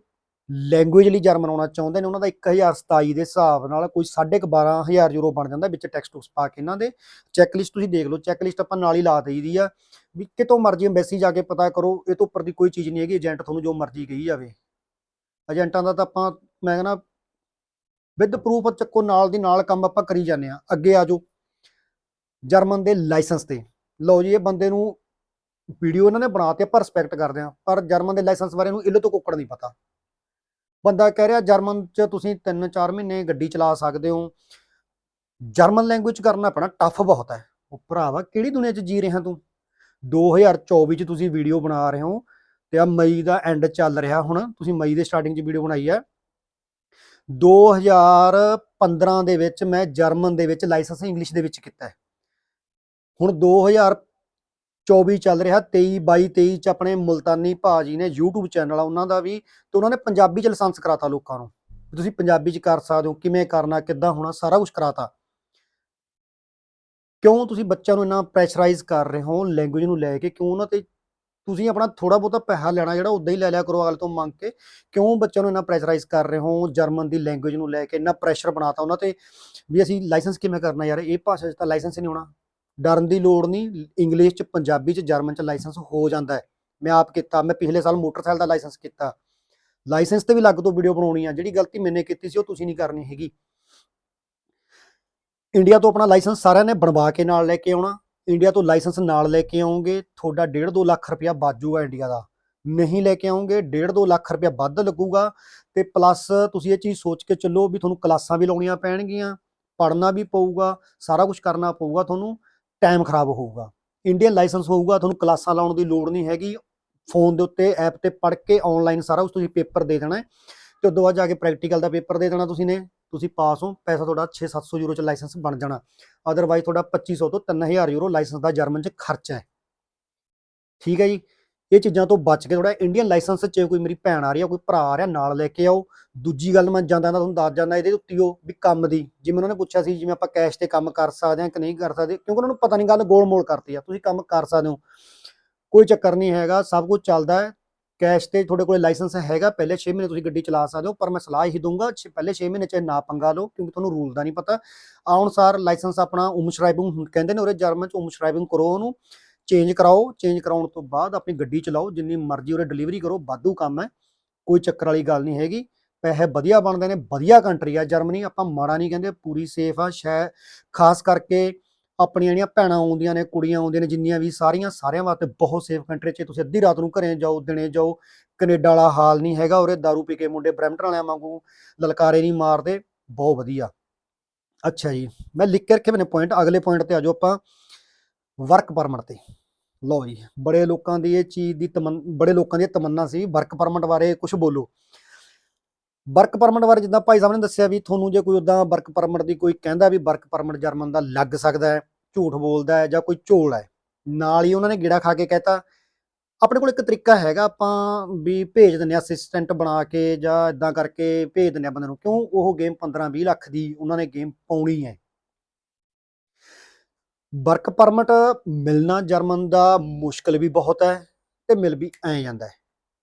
ਲੈਂਗੁਏਜ ਲਈ ਜਰਮਨ ਆਉਣਾ ਚਾਹੁੰਦੇ ਨੇ, ਉਹਨਾਂ ਦਾ 1027 ਦੇ ਹਿਸਾਬ ਨਾਲ ਕੋਈ 12500 ਯੂਰੋ ਬਣ ਜਾਂਦਾ ਵਿੱਚ ਟੈਕਸ ਟੁਕਸ ਪਾ ਕੇ ਇਹਨਾਂ ਦੇ। ਚੈੱਕ ਲਿਸਟ ਤੁਸੀਂ ਦੇਖ ਲਓ ਚੈੱਕ ਲਿਸਟ ਆਪਾਂ ਨਾਲ ਹੀ ਲਾ ਦੇਈਦੀ ਆ ਵੀ ਕਿਤੋਂ ਮਰਜ਼ੀ ਐਮਬੈਸੀ ਜਾ ਕੇ ਪਤਾ ਕਰੋ, ਇਹ ਤੋਂ ਉੱਪਰ ਦੀ ਕੋਈ ਚੀਜ਼ ਨਹੀਂ ਹੈਗੀ ਏਜੰਟ ਤੁਹਾਨੂੰ ਜੋ ਮਰਜ਼ੀ ਕਹੀ ਜਾਵੇ। ਏਜੰਟਾਂ ਦਾ ਤਾਂ ਆਪਾਂ, ਮੈਂ ਕਹਿੰਦਾ ਵਿਦ ਪ੍ਰੂਫ ਚੱਕੋ, ਨਾਲ ਦੀ ਨਾਲ ਕੰਮ ਆਪਾਂ ਕਰੀ ਜਾਂਦੇ ਆ ਅੱਗੇ ਆ ਜਾਓ। ਜਰਮਨ ਦੇ ਲਾਇਸੈਂਸ ਤੇ। ਲਓ ਜੀ, ਇਹ ਬੰਦੇ ਨੂੰ ਵੀਡੀਓ ਇਹਨਾਂ ਨੇ ਬਣਾਤੀ, ਆਪਾਂ ਰਿਸਪੈਕਟ ਕਰਦੇ ਆ ਪਰ ਜਰਮਨ ਦੇ ਲਾਇਸੈਂਸ ਬਾਰੇ ਨੂੰ ਇੱਲ ਤੋਂ ਕੁੱਕੜ ਨਹੀਂ ਪਤਾ। ਬੰਦਾ ਕਹਿ ਰਿਹਾ, ਜਰਮਨ 'ਚ ਤੁਸੀਂ 3-4 ਮਹੀਨੇ ਗੱਡੀ ਚਲਾ ਸਕਦੇ ਹੋ। ਜਰਮਨ ਲੈਂਗੁਏਜ ਕਰਨਾ ਪੈਣਾ ਟਫ ਬਹੁਤ ਹੈ। ਉਹ ਭਰਾਵਾ, ਕਿਹੜੀ ਦੁਨੀਆ 'ਚ ਜੀ ਰਿਹਾ ਤੂੰ? 2024 'ਚ ਤੁਸੀਂ ਵੀਡੀਓ ਬਣਾ ਰਹੇ ਹੋ, ਤੇ ਆ ਮਈ ਦਾ ਐਂਡ ਚੱਲ ਰਿਹਾ ਹੁਣ, ਤੁਸੀਂ ਮਈ ਦੇ ਸਟਾਰਟਿੰਗ 'ਚ ਵੀਡੀਓ ਬਣਾਈ ਹੈ। 2015 ਦੇ ਵਿੱਚ ਮੈਂ ਜਰਮਨ ਦੇ ਵਿੱਚ ਲਾਇਸੈਂਸ ਇੰਗਲਿਸ਼ ਦੇ ਵਿੱਚ ਕੀਤਾ ਹੈ। ਹੁਣ 2024 ਚੱਲ ਰਿਹਾ 23 22 23 ਚ ਆਪਣੇ ਮੁਲਤਾਨੀ ਭਾਜੀ ਨੇ YouTube ਚੈਨਲ ਆ, ਉਹਨਾਂ ਦਾ ਵੀ, ਤੇ ਉਹਨਾਂ ਨੇ ਪੰਜਾਬੀ ਚ ਲਾਇਸੈਂਸ ਕਰਾਤਾ ਲੋਕਾਂ ਨੂੰ। ਤੁਸੀਂ ਪੰਜਾਬੀ ਚ ਕਰ ਸਕਦੇ ਹੋ, ਕਿਵੇਂ ਕਰਨਾ, ਕਿੱਦਾਂ ਹੋਣਾ, ਸਾਰਾ ਕੁਝ ਕਰਾਤਾ। ਕਿਉਂ ਤੁਸੀਂ ਬੱਚਿਆਂ ਨੂੰ ਇੰਨਾ ਪ੍ਰੈਸ਼ਰਾਈਜ਼ ਕਰ ਰਹੇ ਹੋ ਲੈਂਗੁਏਜ ਨੂੰ ਲੈ ਕੇ? ਕਿਉਂ ਉਹਨਾਂ ਤੇ ਤੁਸੀਂ ਆਪਣਾ ਥੋੜਾ ਬਹੁਤਾ ਪੈਸਾ ਲੈਣਾ, ਜਿਹੜਾ ਉਦਾਂ ਹੀ ਲੈ ਲਿਆ ਕਰੋ ਅਗਲ ਤੋਂ ਮੰਗ ਕੇ? ਕਿਉਂ ਬੱਚਿਆਂ ਨੂੰ ਇੰਨਾ ਪ੍ਰੈਸ਼ਰਾਈਜ਼ ਕਰ ਰਹੇ ਹੋ ਜਰਮਨ ਦੀ ਲੈਂਗੁਏਜ ਨੂੰ ਲੈ ਕੇ, ਇੰਨਾ ਪ੍ਰੈਸ਼ਰ ਬਣਾਤਾ ਉਹਨਾਂ ਤੇ? ਵੀ ਅਸੀਂ ਲਾਇਸੈਂਸ ਕਿਵੇਂ ਕਰਨਾ ਯਾਰ, ਇਹ ਭਾਸ਼ਾ 'ਚ ਤਾਂ ਲਾਇਸੈਂਸ ਹੀ ਨਹੀਂ ਹੋਣਾ। ਡਰਨ ਦੀ ਲੋੜ ਨਹੀਂ ਇੰਗਲਿਸ਼ 'ਚ, ਪੰਜਾਬੀ 'ਚ ਜਰਮਨ 'ਚ ਲਾਇਸੈਂਸ ਹੋ ਜਾਂਦਾ ਹੈ। ਮੈਂ ਆਪ ਕੀਤਾ, ਮੈਂ ਪਿਛਲੇ ਸਾਲ ਮੋਟਰਸਾਈਕਲ ਦਾ ਲਾਇਸੈਂਸ ਕੀਤਾ। ਲਾਇਸੈਂਸ ਤੇ ਵੀ ਲੱਗ ਤੋਂ ਵੀਡੀਓ ਬਣਾਉਣੀ ਆ, ਜਿਹੜੀ ਗਲਤੀ ਮੈਨੇ ਕੀਤੀ ਸੀ ਉਹ ਤੁਸੀਂ ਨਹੀਂ ਕਰਨੀ ਹੈਗੀ। ਇੰਡੀਆ ਤੋਂ ਆਪਣਾ ਲਾਇਸੈਂਸ ਸਾਰਿਆਂ ਨੇ ਬਣਵਾ ਕੇ ਨਾਲ ਲੈ ਕੇ ਆਉਣਾ। ਇੰਡੀਆ ਤੋਂ ਲਾਇਸੈਂਸ ਨਾਲ ਲੈ ਕੇ ਆਉਂਗੇ, ਤੁਹਾਡਾ 1.5 2 ਲੱਖ ਰੁਪਇਆ ਬਾਜੂਗਾ ਇੰਡੀਆ ਦਾ। ਨਹੀਂ ਲੈ ਕੇ ਆਉਂਗੇ 1.5 2 ਲੱਖ ਰੁਪਇਆ ਵੱਧ ਲੱਗੂਗਾ। ਤੇ ਪਲੱਸ ਤੁਸੀਂ ਇਹ ਚੀਜ਼ ਸੋਚ ਕੇ ਚੱਲੋ ਵੀ ਤੁਹਾਨੂੰ ਕਲਾਸਾਂ ਵੀ ਲਾਉਣੀਆਂ ਪੈਣਗੀਆਂ, ਪੜ੍ਹਨਾ ਵੀ ਪਊਗਾ, ਸਾਰਾ ਕੁਝ ਕਰਨਾ ਪਊਗਾ ਤੁਹਾਨੂੰ। ਟਾਈਮ ਖਰਾਬ ਹੋਊਗਾ। ਇੰਡੀਅਨ ਲਾਇਸੈਂਸ ਹੋਊਗਾ, ਤੁਹਾਨੂੰ ਕਲਾਸਾਂ ਲਾਉਣ ਦੀ ਲੋੜ ਨਹੀਂ ਹੈਗੀ। ਫੋਨ ਦੇ ਉੱਤੇ, ਐਪ ਤੇ ਪੜ੍ਹ ਕੇ ਆਨਲਾਈਨ ਸਾਰਾ ਕੁਝ ਤੁਸੀਂ ਪੇਪਰ ਦੇ ਦੇਣਾ ਹੈ ਤੇ ਉਦੋਂ ਬਾਅਦ ਜਾ ਕੇ ਪ੍ਰੈਕਟੀਕਲ ਦਾ ਪੇਪਰ ਦੇ ਦੇਣਾ ਤੁਸੀਂ ਨੇ। ਤੁਸੀਂ ਪਾਸ ਹੋ, ਪੈਸਾ ਤੁਹਾਡਾ 6-700 ਯੂਰੋ ਚ ਲਾਇਸੈਂਸ ਬਣ ਜਾਣਾ। ਅਦਰਵਾਈਜ਼ ਤੁਹਾਡਾ 2500 ਤੋਂ 3000 ਯੂਰੋ ਲਾਇਸੈਂਸ ਦਾ ਜਰਮਨ ਚ ਖਰਚਾ ਹੈ। ਠੀਕ ਹੈ ਜੀ? ਇਹ ਚੀਜ਼ਾਂ ਤੋਂ ਬਚ ਕੇ ਥੋੜਾ ਇੰਡੀਅਨ ਲਾਇਸੈਂਸ ਚ ਕੋਈ ਮੇਰੀ ਭੈਣ ਆ ਰਹੀ ਆ, ਕੋਈ ਭਰਾ ਆ ਰਿਹਾ, ਨਾਲ ਲੈ ਕੇ ਆਓ। ਦੂਜੀ ਗੱਲ ਮੈਂ ਜਾਂਦਾ ਤਾਂ ਤੁਹਾਨੂੰ ਦੱਸ ਜਾਂਦਾ ਇਹਦੇ ਉੱਤੇ ਉਹ ਵੀ ਕੰਮ ਦੀ। ਜਿਵੇਂ ਉਹਨਾਂ ਨੇ ਪੁੱਛਿਆ ਸੀ, ਜਿਵੇਂ ਆਪਾਂ ਕੈਸ਼ ਤੇ ਕੰਮ ਕਰ ਸਕਦੇ ਹਾਂ ਕਿ ਨਹੀਂ ਕਰ ਸਕਦੇ, ਕਿਉਂਕਿ ਉਹਨਾਂ ਨੂੰ ਪਤਾ ਨਹੀਂ ਗੱਲ ਗੋਲ-ਮੋਲ ਕਰਤੀ ਆ, ਤੁਸੀਂ ਕੰਮ ਕਰ ਸਕਦੇ ਹੋ। ਕੋਈ ਚੱਕਰ ਨਹੀਂ ਹੈਗਾ, ਸਭ ਕੁਝ ਚੱਲਦਾ ਹੈ। ਕੈਸ਼ ਤੇ ਤੁਹਾਡੇ ਕੋਲ ਲਾਇਸੈਂਸ ਹੈਗਾ, ਪਹਿਲੇ 6 ਮਹੀਨੇ ਤੁਸੀਂ ਗੱਡੀ ਚਲਾ ਸਕਦੇ ਹੋ, ਪਰ ਮੈਂ ਸਲਾਹ ਹੀ ਦਊਂਗਾ, ਛੇ- ਪਹਿਲੇ 6 ਮਹੀਨੇ ਚ ਨਾ ਪੰਗਾ ਲਓ, ਕਿਉਂਕਿ ਤੁਹਾਨੂੰ ਰੂਲ ਦਾ ਨਹੀਂ ਪਤਾ। ਆਉਣਸਾਰ ਲਾਇਸੈਂਸ ਆਪਣਾ ਉਮਸ਼ਰਾਈਬਿੰਗ ਕਹਿੰਦੇ ਨੇ ਉਰੇ ਜਰਮਨ ਚ ਉਮਸ਼ਰਾਈਬਿੰਗ ਕਰੋ ਉਹਨੂੰ। ਚੇਂਜ ਕਰਾਓ, ਚੇਂਜ ਕਰਾਉਣ ਤੋਂ ਬਾਅਦ ਆਪਣੀ ਗੱਡੀ ਚਲਾਓ, ਜਿੰਨੀ ਮਰਜ਼ੀ ਉਰੇ ਡਿਲੀਵਰੀ ਕਰੋ, ਵਾਧੂ ਕੰਮ ਹੈ, ਕੋਈ ਚੱਕਰ ਵਾਲੀ ਗੱਲ ਨਹੀਂ ਹੈਗੀ। ਪੈਸੇ ਵਧੀਆ ਬਣਦੇ ਨੇ, ਵਧੀਆ ਕੰਟਰੀ ਆ ਜਰਮਨੀ ਆਪਾਂ ਮਾੜਾ ਨਹੀਂ ਕਹਿੰਦੇ, ਪੂਰੀ ਸੇਫ ਆ ਸ਼ੈ ਖਾਸ ਕਰਕੇ ਆਪਣੀਆਂ ਜਿਹੜੀਆਂ ਭੈਣਾਂ ਆਉਂਦੀਆਂ ਨੇ, ਕੁੜੀਆਂ ਆਉਂਦੀਆਂ ਨੇ, ਜਿੰਨੀਆਂ ਵੀ ਸਾਰੀਆਂ, ਸਾਰਿਆਂ ਵਾਸਤੇ ਬਹੁਤ ਸੇਫ ਕੰਟਰੀ 'ਚ, ਤੁਸੀਂ ਅੱਧੀ ਰਾਤ ਨੂੰ ਘਰੇ ਜਾਓ, ਦਿਨੇ ਜਾਓ, ਕੈਨੇਡਾ ਵਾਲਾ ਹਾਲ ਨਹੀਂ ਹੈਗਾ, ਉਰੇ दारू ਪੀ ਕੇ ਮੁੰਡੇ ਬ੍ਰੈਂਪਟਨ ਵਾਲਿਆਂ ਵਾਂਗੂ ਲਲਕਾਰੇ ਨਹੀਂ ਮਾਰਦੇ, ਬਹੁਤ ਵਧੀਆ। ਅੱਛਾ ਜੀ, ਮੈਂ ਲਿਖ ਕੇ ਰੱਖੇ ਮੈਨੇ ਪੁਆਇੰਟ ਅਗਲੇ ਪੁਆਇੰਟ ਤੇ ਆ ਜਾਓ ਆਪਾਂ। ਵਰਕ ਪਰਮਿਟ ਤੇ। ਲਓ ਜੀ, ਬੜੇ ਲੋਕਾਂ ਦੀ ਇਹ ਚੀਜ਼ ਦੀ ਤਮਨ ਬੜੇ ਲੋਕਾਂ ਦੀ ਤਮੰਨਾ ਸੀ, ਵਰਕ ਪਰਮਿਟ ਬਾਰੇ ਕੁਝ ਬੋਲੋ। ਵਰਕ ਪਰਮਿਟ ਬਾਰੇ ਜਿੱਦਾਂ ਭਾਈ ਸਾਹਿਬ ਨੇ ਦੱਸਿਆ ਵੀ ਤੁਹਾਨੂੰ ਜੇ ਕੋਈ ਉਦਾਂ ਵਰਕ ਪਰਮਿਟ ਦੀ ਕੋਈ ਕਹਿੰਦਾ ਵੀ ਵਰਕ ਪਰਮਿਟ ਜਰਮਨ ਦਾ ਲੱਗ ਸਕਦਾ ਹੈ, ਝੂਠ ਬੋਲਦਾ ਹੈ ਜਾਂ ਕੋਈ ਝੋਲ ਹੈ, ਨਾਲ ਹੀ ਉਹਨਾਂ ਨੇ ਗੇੜਾ ਖਾ ਕੇ ਕਹਿਤਾ, ਆਪਣੇ ਕੋਲ ਇੱਕ ਤਰੀਕਾ ਹੈਗਾ ਆਪਾਂ ਵੀ ਭੇਜ ਦਿੰਦੇ ਆ ਅਸਿਸਟੈਂਟ ਬਣਾ ਕੇ ਜਾਂ ਇਦਾਂ ਕਰਕੇ ਭੇਜ ਦਿੰਦੇ ਆ ਬੰਦੇ ਨੂੰ, ਕਿਉਂ ਉਹ ਗੇਮ 15 20 ਲੱਖ ਦੀ ਉਹਨਾਂ ਨੇ ਗੇਮ ਪਾਉਣੀ ਹੈ। ਵਰਕ ਪਰਮਿਟ ਮਿਲਣਾ ਜਰਮਨ ਦਾ ਮੁਸ਼ਕਲ ਵੀ ਬਹੁਤ ਹੈ ਤੇ ਮਿਲ ਵੀ ਐ ਜਾਂਦਾ ਹੈ,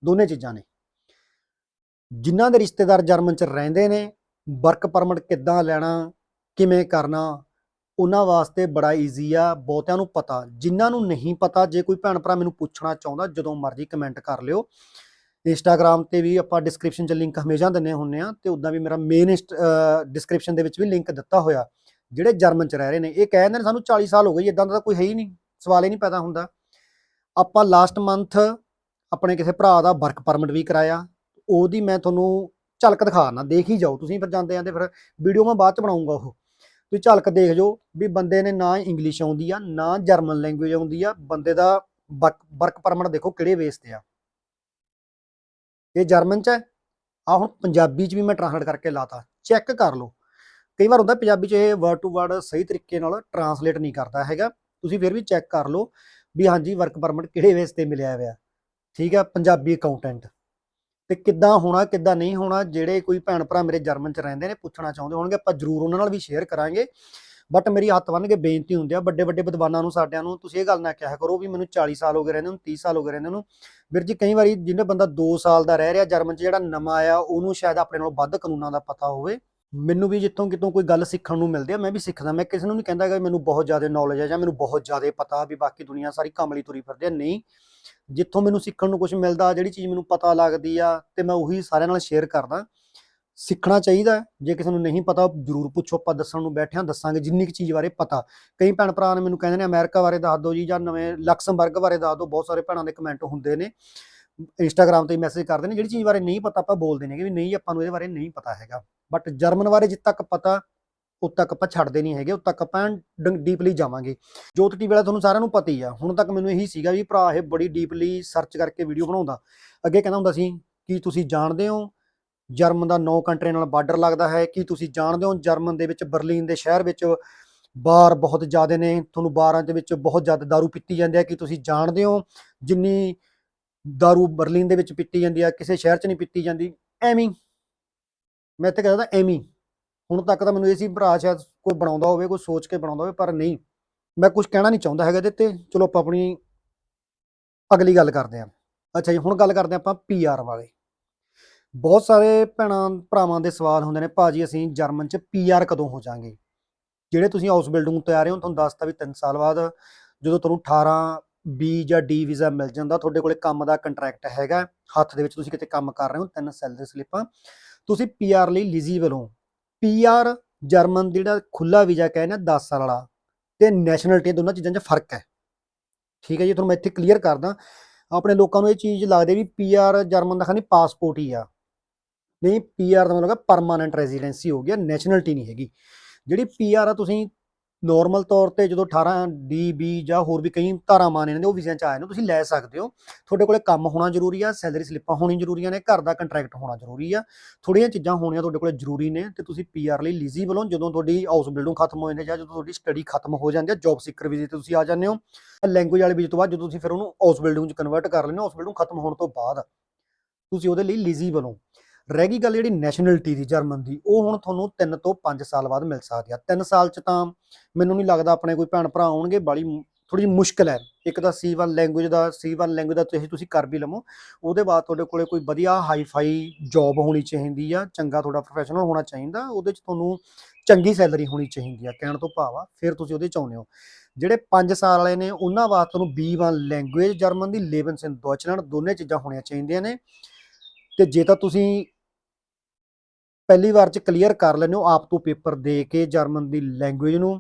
ਦੋਨੇ ਚੀਜ਼ਾਂ ਨੇ। ਜਿਨ੍ਹਾਂ ਦੇ ਰਿਸ਼ਤੇਦਾਰ ਜਰਮਨ ਚ ਰਹਿੰਦੇ ਨੇ, ਵਰਕ ਪਰਮਿਟ ਕਿੱਦਾਂ ਲੈਣਾ, ਕਿਵੇਂ ਕਰਨਾ, ਉਹਨਾਂ ਵਾਸਤੇ ਬੜਾ ਈਜ਼ੀ ਆ, ਬਹੁਤਿਆਂ ਨੂੰ ਪਤਾ। ਜਿਨ੍ਹਾਂ ਨੂੰ ਨਹੀਂ ਪਤਾ, ਜੇ ਕੋਈ ਭੈਣ ਭਰਾ ਮੈਨੂੰ ਪੁੱਛਣਾ ਚਾਹੁੰਦਾ, ਜਦੋਂ ਮਰਜ਼ੀ ਕਮੈਂਟ ਕਰ ਲਿਓ। ਇੰਸਟਾਗ੍ਰam ਤੇ ਵੀ ਆਪਾਂ ਡਿਸਕ੍ਰਿਪਸ਼ਨ 'ਚ ਲਿੰਕ ਹਮੇਸ਼ਾ ਦਿੰਨੇ ਹੁੰਨੇ ਆ, ਤੇ ਉਦਾਂ ਵੀ ਮੇਰਾ ਮੇਨ ਡਿਸਕ੍ਰਿਪਸ਼ਨ ਦੇ ਵਿੱਚ ਵੀ ਲਿੰਕ ਦਿੱਤਾ ਹੋਇਆ। ਜਿਹੜੇ ਜਰਮਨ 'ਚ ਰਹਿ ਰਹੇ ਨੇ, ਇਹ ਕਹਿੰਦੇ ਨੇ ਸਾਨੂੰ 40 ਸਾਲ ਹੋ ਗਏ ਇਦਾਂ ਦਾ ਤਾਂ ਕੋਈ ਹੈ ਹੀ ਨਹੀਂ, ਸਵਾਲ ਹੀ ਨਹੀਂ ਪੈਦਾ ਹੁੰਦਾ। ਆਪਾਂ ਲਾਸਟ ਮੰਥ ਆਪਣੇ ਕਿਸੇ ਭਰਾ ਦਾ ਵਰਕ ਪਰਮਿਟ ਵੀ ਕਰਾਇਆ, ਉਹਦੀ ਮੈਂ ਤੁਹਾਨੂੰ ਝਲਕ ਦਿਖਾਣਾ ਦੇਖ ਹੀ ਜਾਓ, ਤੁਸੀਂ ਫਿਰ ਜਾਂਦੇ ਜਾਂਦੇ ਫਿਰ ਵੀਡੀਓ ਮੈਂ ਬਾਅਦ ਚ ਬਣਾਉਂਗਾ ਉਹ। ਤੁਸੀਂ ਝਲਕ ਦੇਖ ਜਾਓ ਵੀ ਬੰਦੇ ਨੇ ਨਾ ਇੰਗਲਿਸ਼ ਆਉਂਦੀ ਆ, ਨਾ ਜਰਮਨ ਲੈਂਗੁਏਜ ਆਉਂਦੀ ਆ, ਬੰਦੇ ਦਾ ਵਰਕ ਪਰਮਿਟ ਦੇਖੋ ਕਿਹੜੇ ਬੇਸ ਤੇ ਆ। ਇਹ ਜਰਮਨ ਚ ਹੈ ਆ ਹੁਣ ਪੰਜਾਬੀ ਚ ਵੀ ਮੈਂ ਟ੍ਰਾਂਸਲੇਟ ਕਰਕੇ ਲਾਤਾ ਚੈੱਕ ਕਰ ਲਓ। ਕਈ ਵਾਰ ਹੁੰਦਾ ਪੰਜਾਬੀ ਚ ਇਹ ਵਰਡ ਟੂ ਵਰਡ ਸਹੀ ਤਰੀਕੇ ਨਾਲ ਟਰਾਂਸਲੇਟ ਨਹੀਂ ਕਰਦਾ ਹੈਗਾ। ਤੁਸੀਂ ਫਿਰ ਵੀ ਚੈੱਕ ਕਰ ਲਓ ਵੀ ਹਾਂਜੀ ਵਰਕ ਪਰਮਿਟ ਕਿਹੜੇ ਬੇਸ ਤੇ ਮਿਲਿਆ ਹੋਇਆ। ਠੀਕ ਹੈ ਪੰਜਾਬੀ ਅਕਾਊਂਟੈਂਟ ਤੇ ਕਿੱਦਾਂ ਹੋਣਾ, ਕਿੱਦਾਂ ਨਹੀਂ ਹੋਣਾ, ਜਿਹੜੇ ਕੋਈ ਭੈਣ ਭਰਾ ਮੇਰੇ ਜਰਮਨ ਚ ਰਹਿੰਦੇ ਨੇ, ਪੁੱਛਣਾ ਚਾਹੁੰਦੇ ਹੋਣਗੇ, ਆਪਾਂ ਜਰੂਰ ਉਹਨਾਂ ਨਾਲ ਵੀ ਸ਼ੇਅਰ ਕਰਾਂਗੇ। ਬਟ ਮੇਰੀ ਹੱਥ ਬੰਨ ਕੇ ਬੇਨਤੀ ਹੁੰਦੀ ਆ ਵੱਡੇ ਵੱਡੇ ਵਿਦਵਾਨਾਂ ਨੂੰ, ਸਾਡਿਆਂ ਨੂੰ, ਤੁਸੀਂ ਇਹ ਗੱਲ ਨਾ ਕਿਹਾ ਕਰੋ ਵੀ ਮੈਨੂੰ 40 ਸਾਲ ਹੋ ਗਏ ਰਹਿੰਦੇ ਨੂੰ 30 ਸਾਲ ਹੋ ਗਏ ਰਹਿੰਦੇ ਨੂੰ। ਵੀਰ ਜੀ, ਕਈ ਵਾਰੀ ਜਿਹਨੇ ਬੰਦਾ 2 ਸਾਲ ਦਾ ਰਹਿ ਰਿਹਾ, ਜਰਮਨ ਚ ਜਿਹੜਾ ਨਵਾਂ ਆਇਆ, ਉਹਨੂੰ ਸ਼ਾਇਦ ਆਪਣੇ ਨਾਲੋਂ ਵੱਧ ਕਾਨੂੰਨਾਂ ਦਾ ਪਤਾ ਹੋਵੇ। ਮੈਨੂੰ ਵੀ ਜਿੱਥੋਂ ਕਿਤੋਂ ਕੋਈ ਗੱਲ ਸਿੱਖਣ ਨੂੰ ਮਿਲਦੀ ਆ, ਮੈਂ ਵੀ ਸਿੱਖਦਾ, ਮੈਂ ਕਿਸੇ ਨੂੰ ਨਹੀਂ ਕਹਿੰਦਾ ਕਿ ਮੈਨੂੰ ਬਹੁਤ ਜ਼ਿਆਦਾ ਨੌਲੇਜ ਹੈ ਜਾਂ ਮੈਨੂੰ ਬਹੁਤ ਜ਼ਿਆਦਾ ਪਤਾ ਵੀ ਬਾਕੀ ਦੁਨੀਆ ਸਾਰੀ ਕਮਲੀ ਤੁਰੀ ਫਿਰਦੀ ਆ। ਨਹੀਂ, ਜਿੱਥੋਂ ਮੈਨੂੰ ਸਿੱਖਣ ਨੂੰ ਕੁਝ ਮਿਲਦਾ, ਜਿਹੜੀ ਚੀਜ਼ ਮੈਨੂੰ ਪਤਾ ਲੱਗਦੀ ਆ ਤੇ ਮੈਂ ਉਹੀ ਸਾਰਿਆਂ ਨਾਲ ਸ਼ੇਅਰ ਕਰਦਾ। ਸਿੱਖਣਾ ਚਾਹੀਦਾ, ਜੇ ਕਿਸੇ ਨੂੰ ਨਹੀਂ ਪਤਾ, ਜਰੂਰ ਪੁੱਛੋ, ਆਪਾਂ ਦੱਸਣ ਨੂੰ ਬੈਠੇ ਹਾਂ ਦੱਸਾਂਗੇ ਜਿੰਨੀ ਕੁ ਚੀਜ਼ ਬਾਰੇ ਪਤਾ। ਕਈ ਭੈਣ ਭਰਾ ਨੇ ਮੈਨੂੰ ਕਹਿੰਦੇ ਨੇ, ਅਮਰੀਕਾ ਬਾਰੇ ਦੱਸ ਦਿਓ ਜੀ ਜਾਂ ਨਵੇਂ ਲਕਸਮਬਰਗ ਬਾਰੇ ਦੱਸ ਦਿਓ। ਬਹੁਤ ਸਾਰੇ ਭੈਣਾਂ ਦੇ ਕਮੈਂਟ ਹੁੰਦੇ ਨੇ। ਇੰਸਟਾਗ੍ਰam ਤੇ ਮੈਸੇਜ ਕਰਦੇ ਨੇ, ਜਿਹੜੀ ਚੀਜ਼ ਬਾਰੇ ਨਹੀਂ ਪਤਾ ਆਪਾਂ ਬੋਲਦੇ ਨੇ ਕਿ ਵੀ ਨਹੀਂ ਆਪਾਂ ਨੂੰ ਇਹਦੇ ਬਾਰੇ ਨਹੀਂ ਪਤਾ ਹੈਗਾ। ਬਟ ਜਰਮਨ ਬਾਰੇ ਜਿੱਦ ਤੱਕ ਪਤਾ, ਉਦ ਤੱਕ ਆਪਾਂ ਛੱਡਦੇ ਨਹੀਂ ਹੈਗੇ, ਉਦ ਤੱਕ ਆਪਾਂ ਡੀਪਲੀ ਜਾਵਾਂਗੇ। ਜੋਤ ਟੀ ਵਾਲਾ ਤੁਹਾਨੂੰ ਸਾਰਿਆਂ ਨੂੰ ਪਤਾ ਹੀ ਆ, ਹੁਣ ਤੱਕ ਮੈਨੂੰ ਇਹੀ ਸੀਗਾ ਵੀ ਭਰਾ ਇਹ ਬੜੀ ਡੀਪਲੀ ਸਰਚ ਕਰਕੇ ਵੀਡੀਓ ਬਣਾਉਂਦਾ। ਅੱਗੇ ਕਹਿੰਦਾ ਹੁੰਦਾ ਸੀ ਕਿ ਤੁਸੀਂ ਜਾਣਦੇ ਹੋ ਜਰਮਨ ਦਾ 9 ਕੰਟਰੀਆਂ ਨਾਲ ਬਾਰਡਰ ਲੱਗਦਾ ਹੈ, ਕੀ ਤੁਸੀਂ ਜਾਣਦੇ ਹੋ ਜਰਮਨ ਦੇ ਵਿੱਚ, ਬਰਲਿਨ ਦੇ ਸ਼ਹਿਰ ਵਿੱਚ ਬਾਰ ਬਹੁਤ ਜ਼ਿਆਦੇ ਨੇ, ਤੁਹਾਨੂੰ ਬਾਰਾਂ ਦੇ ਵਿੱਚ ਬਹੁਤ ਜ਼ਿਆਦਾ दारू ਪੀਤੀ ਜਾਂਦੀ ਹੈ, ਕੀ ਤੁਸੀਂ ਜਾਣਦੇ ਹੋ ਜਿੰਨੀ दारू ਬਰਲਿਨ ਦੇ ਵਿੱਚ ਪੀਤੀ ਜਾਂਦੀ ਆ ਕਿਸੇ ਸ਼ਹਿਰ 'ਚ ਨਹੀਂ ਪੀਤੀ ਜਾਂਦੀ ਐਵੇਂ ਹੀ। ਮੈਂ ਇੱਥੇ ਕਹਿੰਦਾ ਐਵੇਂ ਹੀ। ਹੁਣ ਤੱਕ ਤਾਂ ਮੈਨੂੰ ਇਹ ਸੀ ਭਰਾ ਸ਼ਾਇਦ ਕੋਈ ਬਣਾਉਂਦਾ ਹੋਵੇ ਕੋਈ ਸੋਚ ਕੇ ਬਣਾਉਂਦਾ ਹੋਵੇ ਪਰ ਨਹੀਂ ਮੈਂ ਕੁਝ ਕਹਿਣਾ ਨਹੀਂ ਚਾਹੁੰਦਾ ਹੈਗਾ ਇਹਦੇ ਤੇ ਚਲੋ ਆਪਾਂ ਆਪਣੀ ਅਗਲੀ ਗੱਲ ਕਰਦੇ ਹਾਂ ਅੱਛਾ ਜੀ ਹੁਣ ਗੱਲ ਕਰਦੇ ਹਾਂ ਆਪਾਂ ਪੀਆਰ ਵਾਲੇ ਬਹੁਤ ਸਾਰੇ ਭੈਣਾਂ ਭਰਾਵਾਂ ਦੇ ਸਵਾਲ ਹੁੰਦੇ ਨੇ ਭਾਜੀ ਅਸੀਂ ਜਰਮਨ ਚ ਪੀਆਰ ਕਦੋਂ ਹੋ ਜਾਾਂਗੇ ਜਿਹੜੇ ਤੁਸੀਂ ਹਾਊਸ ਬਿਲਡਿੰਗ ਤੇ ਆ ਹੋ ਤੁਹਾਨੂੰ ਦੱਸਤਾ ਵੀ 3 ਸਾਲ ਬਾਅਦ ਜਦੋਂ ਤੁਹਾਨੂੰ 18 ਬੀ ਜਾਂ ਡੀ ਵੀਜ਼ਾ ਮਿਲ ਜਾਂਦਾ, ਤੁਹਾਡੇ ਕੋਲੇ ਕੰਮ ਦਾ ਕੰਟਰੈਕਟ ਹੈਗਾ, ਹੱਥ ਦੇ ਵਿੱਚ ਤੁਸੀਂ ਕਿਤੇ ਕੰਮ ਕਰ ਰਹੇ ਹੋ, ਤਿੰਨ ਸੈਲਰੀ ਸਲਿੱਪਾਂ ਤੁਸੀਂ ਪੀਆਰ ਲਈ ਐਲੀਜੀਬਲ ਹੋ। ਪੀਆਰ ਜਰਮਨ ਦੀ ਜਿਹੜਾ ਖੁੱਲਾ ਵੀਜ਼ਾ ਕਹਿੰਦੇ 10 ਸਾਲ ਵਾਲਾ, ਤੇ ਨੈਸ਼ਨੈਲਿਟੀ ਦੋਨਾਂ ਚੀਜ਼ਾਂ 'ਚ ਫ਼ਰਕ ਹੈ। ਠੀਕ ਹੈ ਜੀ, ਤੁਹਾਨੂੰ ਮੈਂ ਇੱਥੇ ਕਲੀਅਰ ਕਰਦਾ। ਆਪਣੇ ਲੋਕਾਂ ਨੂੰ ਇਹ ਚੀਜ਼ ਲੱਗਦੀ ਵੀ ਪੀਆਰ ਜਰਮਨ ਦਾ ਖਾਨੀ ਪਾਸਪੋਰਟ ਹੀ ਆ। ਨਹੀਂ ਪੀਆਰ ਦਾ ਮਤਲਬ ਹੈ ਪਰਮਾਨੈਂਟ ਰੈਜ਼ੀਡੈਂਸੀ ਹੋ ਗਿਆ ਨੈਸ਼ਨੈਲਿਟੀ ਨਹੀਂ ਹੈਗੀ। ਜਿਹੜੀ ਪੀਆਰ ਆ, ਤੁਸੀਂ ਨਾਰਮਲ ਤੌਰ ਤੇ ਜਦੋਂ 18 ਡੀ ਬੀ ਜਾਂ ਹੋਰ ਵੀ ਕਈ ਧਾਰਾਵਾਂ ਨੇ, ਉਹ ਵੀਜ਼ਿਆਂ ਚ ਆਏ ਨੇ, ਤੁਸੀਂ ਲੈ ਸਕਦੇ ਹੋ। ਤੁਹਾਡੇ ਕੋਲੇ ਕੰਮ ਹੋਣਾ ਜ਼ਰੂਰੀ ਆ ਸੈਲਰੀ ਸਲਿੱਪਾਂ ਹੋਣੀ ਜ਼ਰੂਰੀਆਂ ਨੇ, ਘਰ ਦਾ ਕੰਟਰੈਕਟ ਹੋਣਾ ਜ਼ਰੂਰੀ ਆ। ਥੋੜੀਆਂ ਚੀਜ਼ਾਂ ਹੋਣੀਆਂ ਤੁਹਾਡੇ ਕੋਲੇ ਜ਼ਰੂਰੀ ਨੇ ਤੇ ਤੁਸੀਂ ਪੀਆਰ ਲਈ ਐਲੀਜੀਬਲ ਹੋ ਜਦੋਂ ਤੁਹਾਡੀ ਹਾਊਸ ਬਿਲਡਿੰਗ ਖਤਮ ਹੋ ਜਾਂਦੀ ਹੈ ਜਾਂ ਜਦੋਂ ਤੁਹਾਡੀ ਸਟੱਡੀ ਖਤਮ ਹੋ ਜਾਂਦੀ ਹੈ ਜੌਬ ਸੀਕਰ ਵੀਜ਼ੇ ਤੇ ਤੁਸੀਂ ਆ ਜਾਂਦੇ ਹੋ। ਲੈਂਗੁਏਜ ਵਾਲੇ ਵੀਜ਼ੇ ਤੋਂ ਬਾਅਦ ਜਦੋਂ ਤੁਸੀਂ ਫਿਰ ਉਹਨੂੰ ਹਾਊਸ ਬਿਲਡਿੰਗ ਚ ਕਨਵਰਟ ਕਰ ਲੈਂਦੇ ਹੋ ਹਾਊਸ ਬਿਲਡਿੰਗ ਖਤਮ ਹੋਣ ਤੋਂ ਬਾਅਦ ਤੁਸੀਂ ਉਹਦੇ ਲਈ ਐਲੀਜੀਬਲ ਹੋ ਰਹਿ ਗਈ ਗੱਲ ਜਿਹੜੀ ਨੈਸ਼ਨੈਲਿਟੀ ਦੀ ਜਰਮਨ ਦੀ, ਉਹ ਹੁਣ ਤੁਹਾਨੂੰ 3 ਤੋਂ 5 ਸਾਲ ਬਾਅਦ ਮਿਲ ਸਕਦੀ ਆ। 3 ਸਾਲ ਚ ਤਾਂ ਮੈਨੂੰ ਨਹੀਂ ਲੱਗਦਾ ਆਪਣੇ ਕੋਈ ਭੈਣ ਭਰਾ ਆਉਣਗੇ, ਬਾਲੀ ਥੋੜੀ ਮੁਸ਼ਕਲ ਹੈ। ਇੱਕ ਤਾਂ C1 ਲੈਂਗੁਏਜ ਦਾ C1 ਲੈਂਗੁਏਜ ਦਾ ਤੁਸੀਂ ਤੁਸੀਂ ਕਰ ਵੀ ਲਵੋ। ਉਹਦੇ ਬਾਅਦ ਤੁਹਾਡੇ ਕੋਲੇ ਕੋਈ ਵਧੀਆ ਹਾਈ ਫਾਈ ਜੌਬ ਹੋਣੀ ਚਾਹੀਦੀ ਆ, ਚੰਗਾ ਤੁਹਾਡਾ ਪ੍ਰੋਫੈਸ਼ਨਲ ਹੋਣਾ ਚਾਹੀਦਾ, ਉਹਦੇ ਚ ਤੁਹਾਨੂੰ ਚੰਗੀ ਸੈਲਰੀ ਹੋਣੀ ਚਾਹੀਦੀ ਆ, ਕਹਿਣ ਤੋਂ ਭਾਵ ਆ, ਫਿਰ ਤੁਸੀਂ ਉਹਦੇ ਚ ਆਉਂਦੇ ਹੋ। ਜਿਹੜੇ 5 ਸਾਲ ਵਾਲੇ ਨੇ, ਉਹਨਾਂ ਵਾਸਤੇ ਤੁਹਾਨੂੰ B1 ਲੈਂਗੁਏਜ ਜਰਮਨ ਦੀ ਲੇਬਨਸ ਇਨ ਡੌਇਚਲੈਂਡ ਦੋਨੇ ਚੀਜ਼ਾਂ ਹੋਣੀਆਂ ਚਾਹੀਦੀਆਂ ਨੇ। ਤੇ ਜੇ ਤਾਂ ਤੁਸੀਂ ਪਹਿਲੀ ਵਾਰ ਚ ਕਲੀਅਰ ਕਰ ਲੈਂਦੇ ਹੋ, ਆਪ ਤੋਂ ਪੇਪਰ ਦੇ ਕੇ ਜਰਮਨ ਦੀ ਲੈਂਗੁਏਜ ਨੂੰ।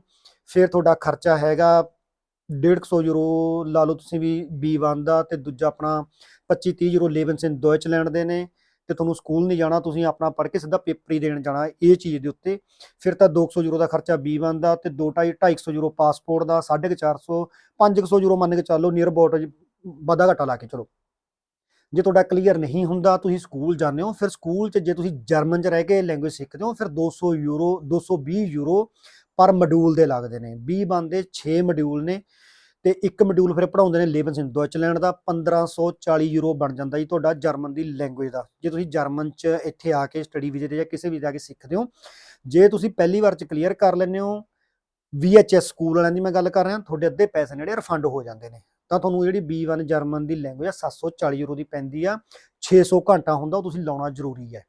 ਫਿਰ ਤੁਹਾਡਾ ਖਰਚਾ ਹੈਗਾ 150 ਯੂਰੋ ਲਾ ਲਓ ਤੁਸੀਂ ਵੀ B1 ਦਾ ਤੇ ਦੂਜਾ ਆਪਣਾ 25 30 ਯੂਰੋ ਲੇਬਨਸ ਇਨ ਡੌਇਚਲੈਂਡ ਦੇ ਨੇ। ਤੇ ਤੁਹਾਨੂੰ ਸਕੂਲ ਨਹੀਂ ਜਾਣਾ, ਤੁਸੀਂ ਆਪਣਾ ਪੜ੍ਹ ਕੇ ਸਿੱਧਾ ਪੇਪਰ ਹੀ ਦੇਣ ਜਾਣਾ ਇਹ ਚੀਜ਼ ਦੇ ਉੱਤੇ। ਫਿਰ ਤਾਂ 200 ਯੂਰੋ ਦਾ ਖਰਚਾ B1 ਦਾ ਤੇ 2 250 ਯੂਰੋ ਪਾਸਪੋਰਟ ਦਾ 450 500 ਯੂਰੋ ਮੰਨ ਕੇ ਚੱਲੋ ਨੀਅਰ ਅਬਾਊਟ ਵਾਧਾ ਘਾਟਾ ਲਾ ਕੇ ਚਲੋ। ਜੇ ਤੁਹਾਡਾ ਕਲੀਅਰ ਨਹੀਂ ਹੁੰਦਾ, ਤੁਸੀਂ ਸਕੂਲ ਜਾਂਦੇ ਹੋ, ਫਿਰ ਸਕੂਲ 'ਚ ਜੇ ਤੁਸੀਂ ਜਰਮਨ 'ਚ ਰਹਿ ਕੇ ਲੈਂਗੁਏਜ ਸਿੱਖਦੇ ਹੋ, ਫਿਰ 200 ਯੂਰੋ 220 ਯੂਰੋ ਪਰ ਮੋਡਿਊਲ ਦੇ ਲੱਗਦੇ ਨੇ। 20 ਬੰਦੇ 6 ਮੋਡਿਊਲ ਨੇ ਤੇ ਇੱਕ ਮੋਡਿਊਲ ਫਿਰ ਪੜਾਉਂਦੇ ਨੇ ਲੇਬਨਸ ਇਨ ਡੌਇਚਲੈਂਡ ਦਾ 1540 ਯੂਰੋ ਬਣ ਜਾਂਦਾ ਜੀ ਤੁਹਾਡਾ ਜਰਮਨ ਦੀ ਲੈਂਗੁਏਜ ਦਾ। ਜੇ ਤੁਸੀਂ ਜਰਮਨ 'ਚ ਇੱਥੇ ਆ ਕੇ ਸਟੱਡੀ ਵੀਜ਼ੇ ਤੇ ਜਾਂ ਕਿਸੇ ਵੀ ਜਾ ਕੇ ਸਿੱਖਦੇ ਹੋ, ਜੇ ਤੁਸੀਂ ਪਹਿਲੀ ਵਾਰ 'ਚ ਕਲੀਅਰ ਕਰ ਲੈਂਦੇ ਹੋ VHS ਸਕੂਲ ਵਾਲਿਆਂ ਦੀ ਮੈਂ ਗੱਲ ਕਰ ਰਿਹਾ, ਤੁਹਾਡੇ ਅੱਧੇ ਪੈਸੇ ਨੇ ਜਿਹੜੇ ਰਿਫੰਡ ਹੋ ਜਾਂਦੇ ਨੇ। ਤਾਂ ਤੁਹਾਨੂੰ ਜਿਹੜੀ B1 ਜਰਮਨ ਦੀ ਲੈਂਗੁਏਜ ਆ 740 ਯੂਰੋ ਦੀ ਪੈਂਦੀ ਆ 600 ਘੰਟਾ ਹੁੰਦਾ, ਉਹ ਤੁਸੀਂ ਲਾਉਣਾ ਜ਼ਰੂਰੀ ਹੈ।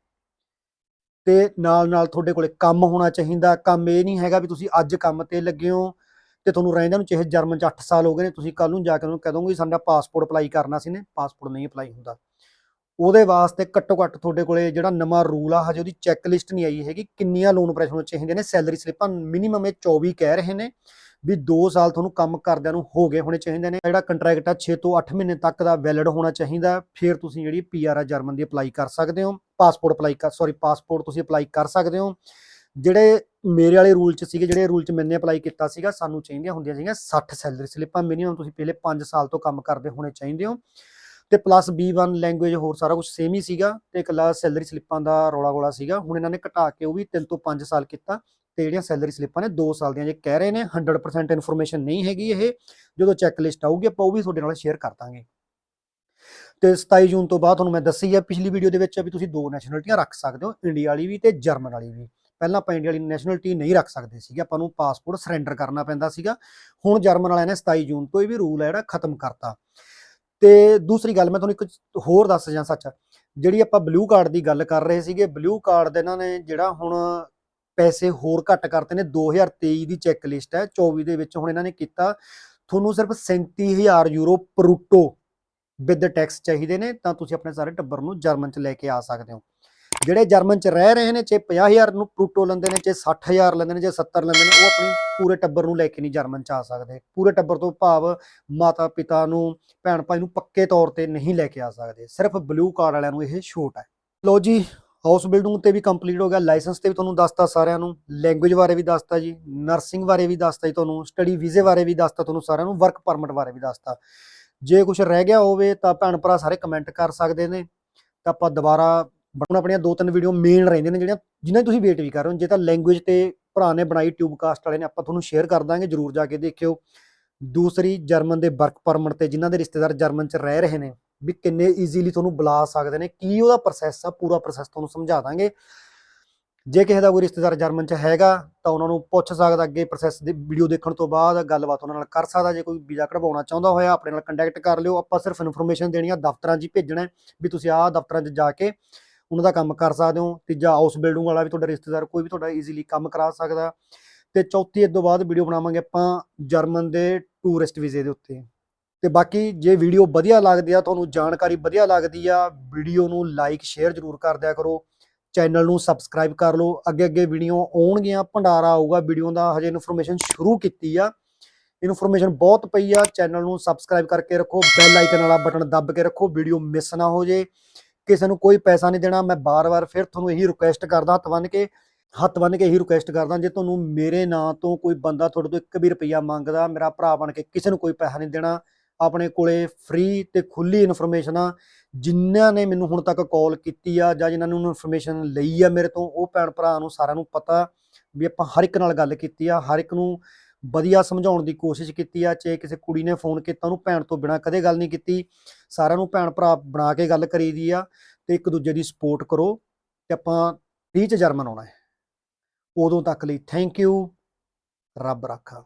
ਤੇ ਨਾਲ ਨਾਲ ਤੁਹਾਡੇ ਕੋਲੇ ਕੰਮ ਹੋਣਾ ਚਾਹੀਦਾ, ਕੰਮ ਇਹ ਨਹੀਂ ਹੈਗਾ ਵੀ ਤੁਸੀਂ ਅੱਜ ਕੰਮ ਤੇ ਲੱਗੇ ਹੋ ਤੇ ਤੁਹਾਨੂੰ ਰਹਿੰਦਿਆਂ ਨੂੰ ਚਾਹੇ ਜਰਮਨ ਚ 8 ਸਾਲ ਹੋ ਗਏ ਨੇ, ਤੁਸੀਂ ਕੱਲ ਨੂੰ ਜਾ ਕੇ ਉਹਨੂੰ ਕਹਿ ਦੋਗੇ ਸਾਡਾ ਪਾਸਪੋਰਟ ਅਪਲਾਈ ਕਰਨਾ ਸੀ ਨੇ ਪਾਸਪੋਰਟ ਨਹੀਂ ਅਪਲਾਈ ਹੁੰਦਾ। ਉਹਦੇ ਵਾਸਤੇ ਘੱਟੋ ਘੱਟ ਤੁਹਾਡੇ ਕੋਲੇ ਜਿਹੜਾ ਨਵਾਂ ਰੂਲ ਆ, ਹਜੇ ਉਹਦੀ ਚੈੱਕ ਲਿਸਟ ਨਹੀਂ ਆਈ ਹੈਗੀ, ਕਿੰਨੀਆਂ ਲੋਨ ਪ੍ਰੈਸ਼ਰ ਹੋਣੇ ਚਾਹੀਦੇ ਨੇ ਸੈਲਰੀ ਸਲਿੱਪਾਂ ਮਿਨੀਮਮ ਇਹ 24 ਕਹਿ ਰਹੇ ਨੇ ਵੀ 2 ਸਾਲ ਤੁਹਾਨੂੰ ਕੰਮ ਕਰਦਿਆਂ ਨੂੰ ਹੋ ਗਏ ਹੋਣੇ ਚਾਹੀਦੇ ਨੇ। ਜਿਹੜਾ ਕੰਟਰੈਕਟ ਆ 6 ਤੋਂ 8 ਮਹੀਨੇ ਤੱਕ ਦਾ ਵੈਲਿਡ ਹੋਣਾ ਚਾਹੀਦਾ, ਫਿਰ ਤੁਸੀਂ ਜਿਹੜੀ ਪੀਆਰ ਆ ਜਰਮਨ ਦੀ ਅਪਲਾਈ ਕਰ ਸਕਦੇ ਹੋ। ਪਾਸਪੋਰਟ ਅਪਲਾਈ ਕਰ ਸੌਰੀ ਪਾਸਪੋਰਟ ਤੁਸੀਂ ਅਪਲਾਈ ਕਰ ਸਕਦੇ ਹੋ। ਜਿਹੜੇ ਮੇਰੇ ਵਾਲੇ ਰੂਲ ਚ ਸੀਗੇ, ਜਿਹੜੇ ਰੂਲ ਚ ਮੈਨੇ ਅਪਲਾਈ ਕੀਤਾ ਸੀਗਾ, ਸਾਨੂੰ ਚਾਹੀਦੀਆਂ ਹੁੰਦੀਆਂ ਸੀਗੀਆਂ 60 ਸੈਲਰੀ ਸਲਿੱਪਾਂ ਮਿਨੀਮਮ ਤੁਸੀਂ ਪਹਿਲੇ 5 ਸਾਲ ਤੋਂ ਕੰਮ ਕਰਦੇ ਹੋਣੇ ਚਾਹੀਦੇ ਹੋ। ਤੇ ਪਲੱਸ B1 ਲੈਂਗੁਏਜ ਹੋਰ ਸਾਰਾ ਕੁਝ ਸੇਮ ਹੀ ਸੀਗਾ ਤੇ ਇਕੱਲਾ ਸੈਲਰੀ ਸਲਿੱਪਾਂ ਦਾ ਰੌਲਾ ਗੋਲਾ ਸੀਗਾ। ਹੁਣ ਇਹਨਾਂ ਨੇ ਘਟਾ ਕੇ ਉਹ ਵੀ 3 ਤੋਂ 5 ਸਾਲ ਕੀਤਾ ਤੇ ਜਿਹੜੀਆਂ ਸੈਲਰੀ ਸਲਿੱਪਾਂ ਨੇ 2 ਸਾਲ ਦੀਆਂ ਜੇ ਕਹਿ ਰਹੇ ਨੇ 100% ਇਨਫੋਰਮੇਸ਼ਨ ਨਹੀਂ ਹੈਗੀ ਇਹ। ਜਦੋਂ ਚੈੱਕ ਲਿਸਟ ਆਊਗੀ ਆਪਾਂ ਉਹ ਵੀ ਤੁਹਾਡੇ ਨਾਲ ਸ਼ੇਅਰ ਕਰ ਦਾਂਗੇ। ਤੇ 27 ਜੂਨ ਤੋਂ ਬਾਅਦ ਤੁਹਾਨੂੰ ਮੈਂ ਦੱਸੀ ਆ ਪਿਛਲੀ ਵੀਡੀਓ ਦੇ ਵਿੱਚ ਵੀ ਤੁਸੀਂ ਦੋ ਨੈਸ਼ਨੈਲਿਟੀਆਂ ਰੱਖ ਸਕਦੇ ਹੋ, ਇੰਡੀਆ ਵਾਲੀ ਵੀ ਤੇ ਜਰਮਨ ਵਾਲੀ ਵੀ। ਪਹਿਲਾਂ ਆਪਾਂ ਇੰਡੀਆ ਵਾਲੀ ਨੈਸ਼ਨੈਲਿਟੀ ਨਹੀਂ ਰੱਖ ਸਕਦੇ ਸੀਗੇ, ਆਪਾਂ ਨੂੰ ਪਾਸਪੋਰਟ ਸਰੈਂਡਰ ਕਰਨਾ ਪੈਂਦਾ ਸੀਗਾ। ਹੁਣ ਜਰਮਨ ਵਾਲਿਆਂ ਨੇ 27 ਜੂਨ ਤੋਂ ਇਹ ਵੀ ਰੂਲ ਹੈ ਜਿਹੜਾ ਖਤਮ ਕਰਤਾ। ਤੇ ਦੂਸਰੀ ਗੱਲ ਮੈਂ ਤੁਹਾਨੂੰ ਇੱਕ ਹੋਰ ਦੱਸ ਜਾਂ ਸੱਚ, ਜਿਹੜੀ ਆਪਾਂ ਬਲੂ ਕਾਰਡ ਦੀ ਗੱਲ ਕਰ ਰਹੇ ਸੀਗੇ ਬਲੂ ਕਾਰਡ ਦੇ ਇਹਨਾਂ ਨੇ ਜਿਹੜਾ ਹੁਣ ਪੈਸੇ ਹੋਰ ਘੱਟ ਕਰਤੇ ਨੇ 2023 ਦੀ ਚੈੱਕ ਲਿਸਟ ਹੈ 24 ਦੇ ਵਿੱਚ ਹੁਣ ਇਹਨਾਂ ਨੇ ਕੀਤਾ, ਤੁਹਾਨੂੰ ਸਿਰਫ 37000 ਯੂਰੋ ਬਰੂਟੋ ਵਿਦ ਟੈਕਸ ਚਾਹੀਦੇ ਨੇ, ਤਾਂ ਤੁਸੀਂ ਆਪਣੇ ਸਾਰੇ ਟੱਬਰ ਨੂੰ ਜਰਮਨ ਚ ਲੈ ਕੇ ਆ ਸਕਦੇ ਹੋ। ਜਿਹੜੇ ਜਰਮਨ ਚ ਰਹਿ ਰਹੇ ਨੇ ਚੇ 50000 ਨੂੰ ਪ੍ਰੂਟੋ ਲੈਂਦੇ ਨੇ ਚੇ 60000 ਲੈਂਦੇ ਨੇ ਚੇ 70 ਲੈਂਦੇ ਨੇ, ਉਹ ਆਪਣੀ ਪੂਰੇ ਟੱਬਰ ਨੂੰ ਲੈ ਕੇ ਨਹੀਂ ਜਰਮਨ ਚ ਆ ਸਕਦੇ। ਪੂਰੇ ਟੱਬਰ ਤੋਂ ਭਾਵ ਮਾਤਾ ਪਿਤਾ ਨੂੰ ਭੈਣ ਭਾਈ ਨੂੰ ਪੱਕੇ ਤੌਰ ਤੇ ਨਹੀਂ ਲੈ ਕੇ ਆ ਸਕਦੇ। ਸਿਰਫ ਬਲੂ ਕਾਰਡ ਵਾਲਿਆਂ ਨੂੰ ਇਹ ਛੋਟ ਹੈ। ਲੋ ਜੀ ਹਾਊਸ ਬਿਲਡਿੰਗ ਤੇ ਵੀ ਕੰਪਲੀਟ ਹੋ ਗਿਆ। ਲਾਇਸੈਂਸ ਤੇ ਵੀ ਤੁਹਾਨੂੰ ਦੱਸਤਾ ਸਾਰਿਆਂ ਨੂੰ। ਲੈਂਗੁਏਜ ਬਾਰੇ ਵੀ ਦੱਸਤਾ ਜੀ ਨਰਸਿੰਗ ਬਾਰੇ ਵੀ ਦੱਸਤਾ ਜੀ ਤੁਹਾਨੂੰ ਸਟੱਡੀ ਵੀਜ਼ੇ ਬਾਰੇ ਵੀ ਦੱਸਤਾ ਤੁਹਾਨੂੰ ਸਾਰਿਆਂ ਨੂੰ ਵਰਕ ਪਰਮਿਟ ਬਾਰੇ ਵੀ ਦੱਸਤਾ। ਜੇ ਕੁਝ ਰਹਿ ਗਿਆ ਹੋਵੇ ਤਾਂ ਭੈਣ ਭਰਾ ਸਾਰੇ ਕਮੈਂਟ ਕਰ ਸਕਦੇ ਨੇ। ਤਾਂ ਆਪਾਂ ਦੁਬਾਰਾ ਬਣਾਉਣ ਆਪਣੀਆਂ ਦੋ ਤਿੰਨ ਵੀਡੀਓ ਮੇਨ ਰਹਿੰਦੀਆਂ ਨੇ ਜਿਹੜੀਆਂ ਜਿਨ੍ਹਾਂ ਦੀ ਤੁਸੀਂ ਵੇਟ ਵੀ ਕਰ ਰਹੇ ਹੋ। ਜੇ ਤਾਂ ਲੈਂਗੁਏਜ ਤੇ ਭਰਾ ਨੇ ਬਣਾਈ ਟਿਊਬਕਾਸਟ ਵਾਲੇ ਨੇ, ਆਪਾਂ ਤੁਹਾਨੂੰ ਸ਼ੇਅਰ ਕਰ ਦਾਂਗੇ, ਜਰੂਰ ਜਾ ਕੇ ਦੇਖਿਓ। ਦੂਸਰੀ ਜਰਮਨ ਦੇ ਵਰਕ ਪਰਮਿਟ ਤੇ, ਜਿਨ੍ਹਾਂ ਦੇ ਰਿਸ਼ਤੇਦਾਰ ਜਰਮਨ ਚ ਰਹਿ ਰਹੇ ਨੇ, ਵੀ ਕਿੰਨੇ ਈਜ਼ੀਲੀ ਤੁਹਾਨੂੰ ਬੁਲਾ ਸਕਦੇ ਨੇ, ਕੀ ਉਹਦਾ ਪ੍ਰੋਸੈਸ ਆ, ਪੂਰਾ ਪ੍ਰੋਸੈਸ ਤੁਹਾਨੂੰ ਸਮਝਾ ਦਾਂਗੇ। ਜੇ ਕਿਸੇ ਦਾ ਕੋਈ ਰਿਸ਼ਤੇਦਾਰ ਜਰਮਨ ਚ ਹੈਗਾ, ਤਾਂ ਉਹਨਾਂ ਨੂੰ ਪੁੱਛ ਸਕਦਾ ਅੱਗੇ ਪ੍ਰੋਸੈਸ ਦੀ ਵੀਡੀਓ ਦੇਖਣ ਤੋਂ ਬਾਅਦ, ਗੱਲਬਾਤ ਉਹਨਾਂ ਨਾਲ ਕਰ ਸਕਦਾ। ਜੇ ਕੋਈ ਵੀਜ਼ਾ ਕਢਵਾਉਣਾ ਚਾਹੁੰਦਾ ਹੋਇਆ, ਆਪਣੇ ਨਾਲ ਕੰਟੈਕਟ ਕਰ ਲਿਓ। ਆਪਾਂ ਸਿਰਫ ਇਨਫੋਰਮੇਸ਼ਨ ਦੇਣੀ ਆ, ਦਫ਼ਤਰਾਂ 'ਚ ਹੀ ਭੇਜਣਾ ਵੀ ਤੁਸੀਂ ਆਹ ਦਫ਼ਤਰਾਂ 'ਚ ਜਾ ਕੇ ਉਹਨਾਂ ਦਾ ਕੰਮ ਕਰ ਸਕਦੇ ਹੋ। ਤੀਜਾ ਹਾਊਸ ਬਿਲਡਿੰਗ ਵਾਲਾ ਵੀ ਤੁਹਾਡਾ ਰਿਸ਼ਤੇਦਾਰ ਕੋਈ ਵੀ ਤੁਹਾਡਾ ਈਜ਼ੀਲੀ ਕੰਮ ਕਰਾ ਸਕਦਾ। ਤੇ ਚੌਥੀ ਇਸ ਤੋਂ ਬਾਅਦ ਵੀਡੀਓ ਬਣਾਵਾਂਗੇ ਆਪਾਂ ਜਰਮਨ ਦੇ ਟੂਰਿਸਟ ਵੀਜ਼ੇ ਦੇ ਉੱਤੇ। ਤੇ ਬਾਕੀ ਜੇ ਵੀਡੀਓ ਵਧੀਆ ਲੱਗਦੀ ਆ, ਤੁਹਾਨੂੰ ਜਾਣਕਾਰੀ ਵਧੀਆ ਲੱਗਦੀ ਆ ਵੀਡੀਓ ਨੂੰ ਲਾਈਕ ਸ਼ੇਅਰ ਜ਼ਰੂਰ ਕਰ ਦਿਆ ਕਰੋ। ਚੈਨਲ ਨੂੰ ਸਬਸਕ੍ਰਾਈਬ ਕਰ ਲਓ। ਅੱਗੇ ਅੱਗੇ ਵੀਡੀਓ ਆਉਣਗੀਆਂ, ਭੰਡਾਰਾ ਆਊਗਾ। ਵੀਡੀਓ ਦਾ ਹਜੇ ਇਨਫੋਰਮੇਸ਼ਨ ਸ਼ੁਰੂ ਕੀਤੀ ਆ। ਇਨਫੋਰਮੇਸ਼ਨ ਬਹੁਤ ਪਈ ਆ। ਚੈਨਲ ਨੂੰ ਸਬਸਕ੍ਰਾਈਬ ਕਰਕੇ ਰੱਖੋ। ਬੈਲ ਆਈਕਨ ਵਾਲਾ ਬਟਨ ਦੱਬ ਕੇ ਰੱਖੋ। ਵੀਡੀਓ ਮਿਸ ਨਾ ਹੋ ਜੇ। ਕਿਸੇ ਨੂੰ ਕੋਈ ਪੈਸਾ ਨਹੀਂ ਦੇਣਾ, ਮੈਂ ਬਾਰ-ਬਾਰ ਫਿਰ ਤੁਹਾਨੂੰ ਇਹੀ ਰਿਕੁਐਸਟ ਕਰਦਾ, ਹੱਥ ਬੰਨ੍ਹ ਕੇ, ਹੱਥ ਬੰਨ੍ਹ ਕੇ ਇਹੀ ਰਿਕੁਐਸਟ ਕਰਦਾ, ਜੇ ਤੁਹਾਨੂੰ ਮੇਰੇ ਨਾਂ ਤੋਂ ਕੋਈ ਬੰਦਾ ਤੁਹਾਡੇ ਤੋਂ 1 ਵੀ ਰੁਪਈਆ ਮੰਗਦਾ, ਮੇਰਾ ਭਰਾ ਬਣ ਕੇ ਕਿਸੇ ਨੂੰ ਕੋਈ ਪੈਸਾ ਨਹੀਂ ਦੇਣਾ, ਆਪਣੇ ਕੋਲੇ ਫ੍ਰੀ ਤੇ ਖੁੱਲੀ ਇਨਫੋਰਮੇਸ਼ਨ ਆ ਜਿਨ੍ਹਾਂ ਨੇ ਮੈਨੂੰ ਹੁਣ ਤੱਕ ਕਾਲ ਕੀਤੀ ਆ, ਜਾਂ ਜਿਨ੍ਹਾਂ ਨੂੰ ਇਨਫੋਰਮੇਸ਼ਨ ਲਈ ਆ ਮੇਰੇ ਤੋਂ, ਉਹ ਭੈਣ ਭਰਾ ਨੂੰ ਸਾਰਿਆਂ ਨੂੰ ਪਤਾ, ਵੀ ਆਪਾਂ ਹਰ ਇੱਕ ਨਾਲ ਗੱਲ ਕੀਤੀ ਆ, ਹਰ ਇੱਕ ਨੂੰ ਵਧੀਆ ਸਮਝਾਉਣ ਦੀ ਕੋਸ਼ਿਸ਼ ਕੀਤੀ ਆ, ਚਾਹੇ ਕਿਸੇ ਕੁੜੀ ਨੇ ਫੋਨ ਕੀਤਾ ਉਹਨੂੰ ਭੈਣ ਤੋਂ ਬਿਨਾ ਕਦੇ ਗੱਲ ਨਹੀਂ ਕੀਤੀ, ਸਾਰਿਆਂ ਨੂੰ ਭੈਣ ਭਰਾ ਬਣਾ ਕੇ ਗੱਲ ਕਰੀਦੀ ਆ ਤੇ ਇੱਕ ਦੂਜੇ ਦੀ ਸਪੋਰਟ ਕਰੋ ਤੇ ਆਪਾਂ 30 ਚ ਜਰਮਨ ਆਉਣਾ ਹੈ। ਉਦੋਂ ਤੱਕ ਲਈ ਥੈਂਕ ਯੂ ਰੱਬ ਰਾਖਾ।